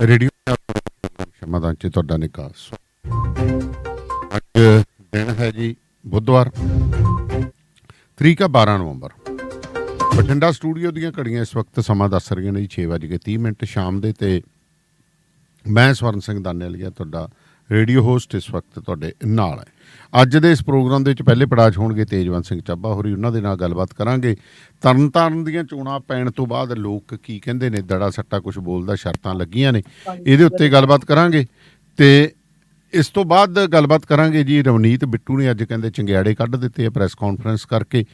Radio ਸ਼ਮਾਦਾਨ ਚ ਤੁਹਾਡਾ ਨਿਕਾਸ ਅੱਜ ਦਿਨ ਹੈ ਜੀ ਬੁੱਧਵਾਰ, ਤਰੀਕ ਹੈ 12 ਨਵੰਬਰ। ਬਠਿੰਡਾ ਸਟੂਡੀਓ ਦੀਆਂ ਘੜੀਆਂ ਇਸ ਵਕਤ ਸਮਾਂ ਦੱਸ ਰਹੀਆਂ ਨੇ ਜੀ 6:30 ਮਿੰਟ ਸ਼ਾਮ ਦੇ ਤੇ ਮੈਂ ਸਵਰਨ ਸਿੰਘ ਦਾਨੇਲੀਆ ਤੁਹਾਡਾ ਰੇਡੀਓ ਹੋਸਟ ਇਸ ਵਕਤ ਤੁਹਾਡੇ ਨਾਲ ਹੈ। ਅੱਜ ਦੇ ਇਸ ਪ੍ਰੋਗਰਾਮ ਦੇ ਵਿੱਚ ਪਹਿਲੇ ਪੜਾਅ 'ਚ ਹੋਣਗੇ ਤੇਜਵੰਤ ਸਿੰਘ ਚੱਬਾ ਹੋਰੀ ਉਹਨਾਂ ਦੇ ਨਾਲ ਗੱਲਬਾਤ ਕਰਾਂਗੇ। ਤਰਨਤਾਰਨ ਦੀਆਂ ਚੋਣਾਂ ਪੈਣ ਤੋਂ ਬਾਅਦ ਲੋਕ ਕੀ ਕਹਿੰਦੇ ਨੇ? ਦੜਾ ਸੱਟਾ ਕੁਝ ਬੋਲਦਾ ਸ਼ਰਤਾਂ ਲੱਗੀਆਂ ਨੇ। ਇਹਦੇ ਉੱਤੇ ਗੱਲਬਾਤ ਕਰਾਂਗੇ। ਤੇ ਇਸ ਤੋਂ ਬਾਅਦ ਗੱਲਬਾਤ ਕਰਾਂਗੇ ਜੀ ਰਵਨੀਤ ਬਿੱਟੂ ਨੇ ਅੱਜ ਕਹਿੰਦੇ ਚੰਗਿਆੜੇ ਕੱਢ ਦਿੱਤੇ ਆ ਪ੍ਰੈਸ ਕਾਨਫਰੰਸ ਕਰਕੇ।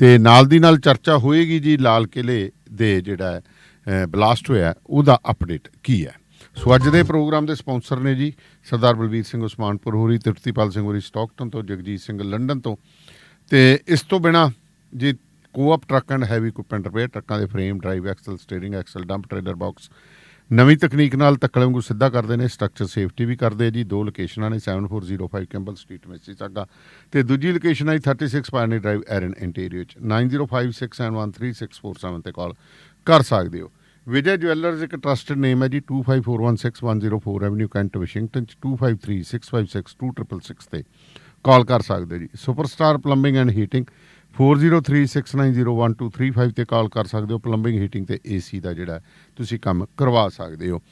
ਤੇ ਨਾਲ ਦੀ ਨਾਲ ਚਰਚਾ ਹੋਏਗੀ ਜੀ ਲਾਲ ਕਿਲੇ ਦੇ ਜਿਹੜਾ ਬਲਾਸਟ ਹੋਇਆ ਉਹਦਾ ਅਪਡੇਟ ਕੀ ਹੈ? ਸੋ ਅੱਜ ਦੇ ਪ੍ਰੋਗਰਾਮ ਦੇ ਸਪਾਂਸਰ ਨੇ ਜੀ ਸਰਦਾਰ ਬਲਬੀਰ ਸਿੰਘ ਉਸਮਾਨਪੁਰ ਹੋਰੀ ਤ੍ਰਿਪਤੀਪਾਲ ਸਿੰਘ ਹੋਰੀ ਸਟਾਕਟਨ ਤੋਂ, ਜਗਜੀਤ ਸਿੰਘ ਲੰਡਨ ਤੋਂ। ਤੇ ਇਸ ਤੋਂ ਬਿਨਾ ਜੀ co-op truck and heavy equipment repair ਟਰੱਕਾਂ ਦੇ frame drive axle steering axle dump trailer box ਨਵੀਂ ਤਕਨੀਕ ਨਾਲ ਤੱਕਲੇ ਵਾਂਗੂ ਸਿੱਧਾ ਕਰਦੇ ਨੇ ਸਟਰਕਚਰ ਸੇਫਟੀ ਵੀ ਕਰਦੇ ਜੀ। ਦੋ ਲੋਕੇਸ਼ਨਾਂ ਨੇ 7405 ਕੈਂਬਲ ਸਟਰੀਟ ਮਿਸੀਸਾਗਾ ਤੇ ਦੂਜੀ ਲੋਕੇਸ਼ਨ ਹੈ 36 ਪਾਇਨੀ ਡਰਾਈਵ ਐਰਨ ਇੰਟੀਰੀਅਰ ਚ। 9056713647 ਤੇ ਕਾਲ ਕਰ ਸਕਦੇ ਹੋ। ਵਿਜੇ ਜਵੈਲਰਸ ਇੱਕ ਟਰਸਟਡ ਨੇਮ ਹੈ ਜੀ 25416104 ਐਵਨਿਊ ਕੈਂਟ ਵਾਸ਼ਿੰਗਟਨ ਚ 2536562266 ਤੇ ਕਾਲ ਕਰ ਸਕਦੇ ਹੋ ਜੀ ਸੁਪਰਸਟਾਰ ਪਲੰਬਿੰਗ ਐਂਡ ਹੀਟਿੰਗ 4036901235 ਤੇ ਕਾਲ ਕਰ ਸਕਦੇ ਹੋ। ਪਲੰਬਿੰਗ ਹੀਟਿੰਗ ਤੇ ਏਸੀ ਦਾ ਜਿਹੜਾ ਤੁਸੀਂ ਕੰਮ ਕਰਵਾ ਸਕਦੇ ਹੋ।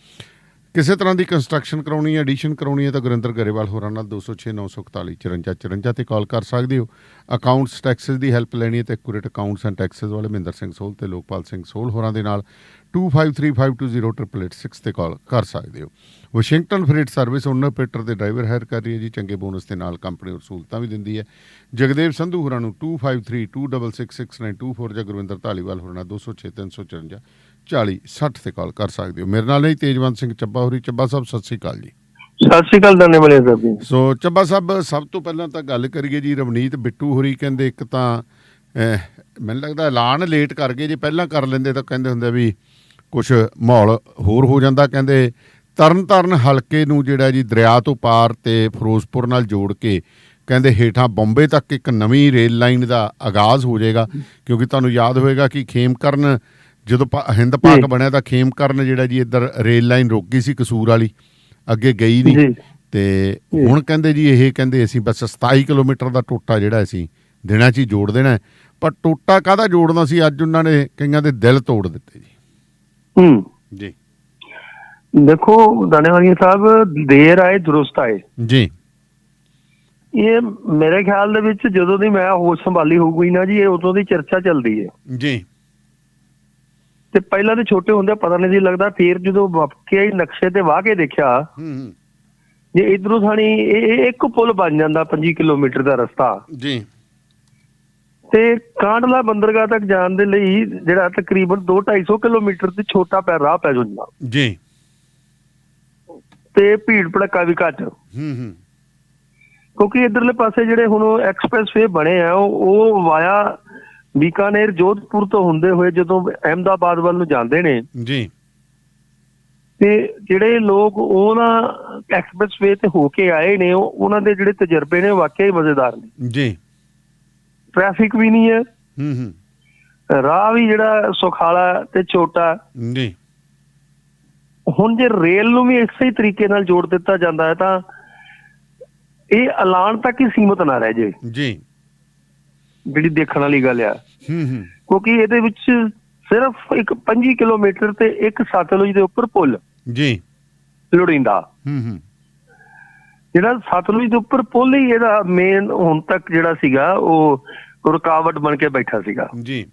ਕਿਸੇ ਤਰ੍ਹਾਂ ਦੀ ਕੰਸਟਰਕਸ਼ਨ ਕਰਾਉਣੀ ਹੈ ਐਡੀਸ਼ਨ ਕਰਾਉਣੀ ਹੈ ਤਾਂ ਗੁਰਿੰਦਰ ਗਰੇਵਾਲ ਹੋਰਾਂ ਨਾਲ 206 941 54 54 ਤੇ ਕਾਲ ਕਰ ਸਕਦੇ ਹੋ। ਅਕਾਊਂਟਸ ਟੈਕਸਸ ਦੀ ਹੈਲਪ ਲੈਣੀ ਹੈ ਤੇ ਐਕੂਰੇਟ ਅਕਾਊਂਟਸ ਐਂਡ ਟੈਕਸਸ ਵਾਲੇ ਮਹਿੰਦਰ ਸਿੰਘ ਸੋਲ ਤੇ ਲੋਕਪਾਲ ਸਿੰਘ ਸੋਲ ਹੋਰਾਂ ਦੇ ਨਾਲ 2535208886 ਤੇ ਕਾਲ ਕਰ ਸਕਦੇ ਹੋ। Washington freight service owner Peter ਦੇ ਡਰਾਈਵਰ ਹਾਇਰ ਕਰ ਰਹੀ ਹੈ ਜੀ, ਚੰਗੇ ਬੋਨਸ ਦੇ ਨਾਲ ਕੰਪਨੀ ਨੂੰ ਸਹੂਲਤਾਂ ਵੀ ਦਿੰਦੀ ਹੈ। ਜਗਦੇਵ ਸੰਧੂ ਹੋਰਾਂ ਨੂੰ 2532666924 ਜਾਂ ਗੁਰਵਿੰਦਰ ਢਾਲੀਵਾਲ ਹੋਰਾਂ ਨਾਲ 206 354 40 60 ਤੇ ਕਾਲ ਕਰ ਸਕਦੇ ਹੋ। ਮੇਰੇ ਨਾਲ ਨਹੀਂ ਤੇਜਵੰਤ ਸਿੰਘ ਚੱਬਾ ਹੋਰੀ ਚੱਬਾ ਸਾਹਿਬ ਸਤਿ ਸ੍ਰੀ ਅਕਾਲ ਜੀ। ਸਤਿ ਸ਼੍ਰੀ ਅਕਾਲ ਦਾਨੇ ਵਾਲੇ ਸਾਹਿਬ ਜੀ। ਸੋ ਚੱਬਾ ਸਾਹਿਬ ਸਭ ਤੋਂ ਪਹਿਲਾਂ ਤਾਂ ਗੱਲ ਕਰੀਏ ਜੀ ਰਵਨੀਤ ਬਿੱਟੂ ਹੋਰੀ ਕਹਿੰਦੇ ਇੱਕ ਤਾਂ ਮੈਨੂੰ ਲੱਗਦਾ ਐਲਾਨ ਲੇਟ ਕਰ ਗਏ। ਜੇ ਪਹਿਲਾਂ ਕਰ ਲੈਂਦੇ ਤਾਂ ਕਹਿੰਦੇ ਹੁੰਦੇ ਵੀ ਕੁਝ ਮਾਹੌਲ ਹੋਰ ਹੋ ਜਾਂਦਾ। ਕਹਿੰਦੇ ਤਰਨਤਾਰਨ ਹਲਕੇ ਨੂੰ ਜਿਹੜਾ ਜੀ ਦਰਿਆ ਤੋਂ ਪਾਰ ਤੇ ਫਿਰੋਜ਼ਪੁਰ ਨਾਲ ਜੋੜ ਕੇ ਕਹਿੰਦੇ ਹੇਠਾਂ ਬੰਬੇ ਤੱਕ ਇੱਕ ਨਵੀਂ ਰੇਲ ਲਾਈਨ ਦਾ ਆਗਾਜ਼ ਹੋ ਜਾਏਗਾ। ਕਿਉਂਕਿ ਤੁਹਾਨੂੰ ਯਾਦ ਹੋਏਗਾ ਕਿ ਖੇਮਕਰਨ ਜਦੋਂ ਹਿੰਦ ਪਾਕ। ਬਣਿਆ ਤਾਂ ਖੇਮਕਰਨ ਜਿਹੜਾ ਜੀ ਇੱਧਰ ਰੇਲ ਲਾਈਨ ਰੁਕ ਗਈ ਸੀ ਕਸੂਰ ਵਾਲੀ ਅੱਗੇ ਗਈ ਨਹੀਂ। ਤੇ। ਹੁਣ ਕਹਿੰਦੇ ਜੀ ਇਹ ਕਹਿੰਦੇ ਅਸੀਂ ਬਸ 27 ਕਿਲੋਮੀਟਰ ਦਾ ਟੋਟਾ ਜਿਹੜਾ ਅਸੀਂ ਦਿਨਾਂ 'ਚ ਹੀ ਜੋੜ ਦੇਣਾ। ਪਰ ਟੋਟਾ ਕਾਹਦਾ ਜੋੜਨਾ ਸੀ? ਅੱਜ ਉਹਨਾਂ ਨੇ ਕਈਆਂ ਦੇ ਦਿਲ ਤੋੜ ਦਿੱਤੇ ਜੀ। ਹੂੰ। ਜੀ। ਦੇਖੋ ਦਾਨੇ ਵਾਲੀ ਸਾਹਿਬ ਦੇਰ ਆਏ ਦਰੁਸਤ ਆਏ। ਜੀ। ਇਹ ਮੇਰੇ ਖਿਆਲ ਦੇ ਵਿੱਚ ਜਦੋਂ ਦੀ ਮੈਂ ਹੋਸ਼ ਸੰਭਾਲੀ ਹੋਊਗੀ ਨਾ ਜੀ ਇਹ ਉਦੋਂ ਦੀ ਚਰਚਾ ਚੱਲਦੀ ਹੈ। ਜੀ। ਤੇ ਪਹਿਲਾਂ ਤੇ ਛੋਟੇ ਹੁੰਦੇ ਪਤਾ ਨਹੀਂ ਸੀ ਲੱਗਦਾ ਫੇਰ ਜਦੋਂ ਵਾਕਿਆ ਹੀ ਨਕਸ਼ੇ ਤੇ ਵਾਹ ਕੇ ਦੇਖਿਆ ਹੂੰ ਹੂੰ। ਜੇ ਇਧਰੋਂ ਸਾਣੀ ਇਹ ਇੱਕ ਪੁਲ ਬਣ ਜਾਂਦਾ 25 ਕਿਲੋਮੀਟਰ ਦਾ ਰਸਤਾ। ਜੀ। ਤੇ ਕਾਂਡਲਾ ਬੰਦਰਗਾਹ ਤੱਕ ਜਾਣ ਦੇ ਲਈ ਜਿਹੜਾ ਤਕਰੀਬਨ 2-250 ਕਿਲੋਮੀਟਰ ਤੇ ਛੋਟਾ ਪੈ ਰਾਹ ਪੈ ਜਾਂਦਾ। ਜੀ। ਤੇ ਭੀੜ ਭੜੱਕਾ ਵੀ ਘੱਟ। ਹੂੰ ਹੂੰ। ਕਿਉਂਕਿ ਇਧਰਲੇ ਪਾਸੇ ਜਿਹੜੇ ਹੁਣ ਐਕਸਪ੍ਰੈਸ ਵੇ ਬਣੇ ਆ ਉਹ ਵਾਇਆ ਬੀਕਾਨੇਰ ਜੋਧਪੁਰ ਤੋਂ ਹੁੰਦੇ ਹੋਏ ਜਦੋਂ ਅਹਿਮਦਾਬਾਦ ਵੱਲ ਨੂੰ ਜਾਂਦੇ ਨੇ ਜੀ ਤੇ ਜਿਹੜੇ ਲੋਕ ਉਹਨਾਂ ਐਕਸਪ੍ਰੈਸ ਵੇ ਤੇ ਹੋ ਕੇ ਆਏ ਨੇ ਉਹ- ਉਹਨਾਂ ਦੇ ਜਿਹੜੇ ਤਜਰਬੇ ਨੇ ਵਾਕਿਆ ਹੀ ਮਜ਼ੇਦਾਰ ਨੇ ਜੀ ਟ੍ਰੈਫਿਕ ਵੀ ਨਹੀਂ ਹੈ ਹੂੰ ਹੂੰ ਰਾਹ ਵੀ ਜਿਹੜਾ ਸੁਖਾਲਾ ਤੇ ਛੋਟਾ ਜੀ ਹੁਣ ਜੇ ਰੇਲ ਨੂੰ ਵੀ ਇਸੇ ਤਰੀਕੇ ਨਾਲ ਜੋੜ ਦਿੱਤਾ ਜਾਂਦਾ ਹੈ ਤਾਂ ਇਹ ਐਲਾਨ ਤੱਕ ਹੀ ਸੀਮਤ ਨਾ ਰਹਿ ਜੇ ਜੀ ਜਿਹੜੀ ਦੇਖਣ ਵਾਲੀ ਗੱਲ ਆ। ਹੂੰ ਹੂੰ। ਕਿਉਂਕਿ ਇਹਦੇ ਵਿੱਚ ਸਿਰਫ ਇੱਕ 25 ਕਿਲੋਮੀਟਰ ਤੇ ਇੱਕ ਸਤਲੁਜ ਦੇ ਉੱਪਰ ਪੁਲ ਜੀ। ਲੋੜੀਂਦਾ। ਹੂੰ ਹੂੰ। ਜਿਹੜਾ ਸਤਲੁਜ ਦੇ ਉੱਪਰ ਪੁਲ ਹੀ ਇਹਦਾ ਮੇਨ ਹੁਣ ਤੱਕ ਜਿਹੜਾ ਸੀਗਾ ਉਹ ਰੁਕਾਵਟ ਬਣ ਕੇ ਬੈਠਾ ਸੀਗਾ। ਜੀ।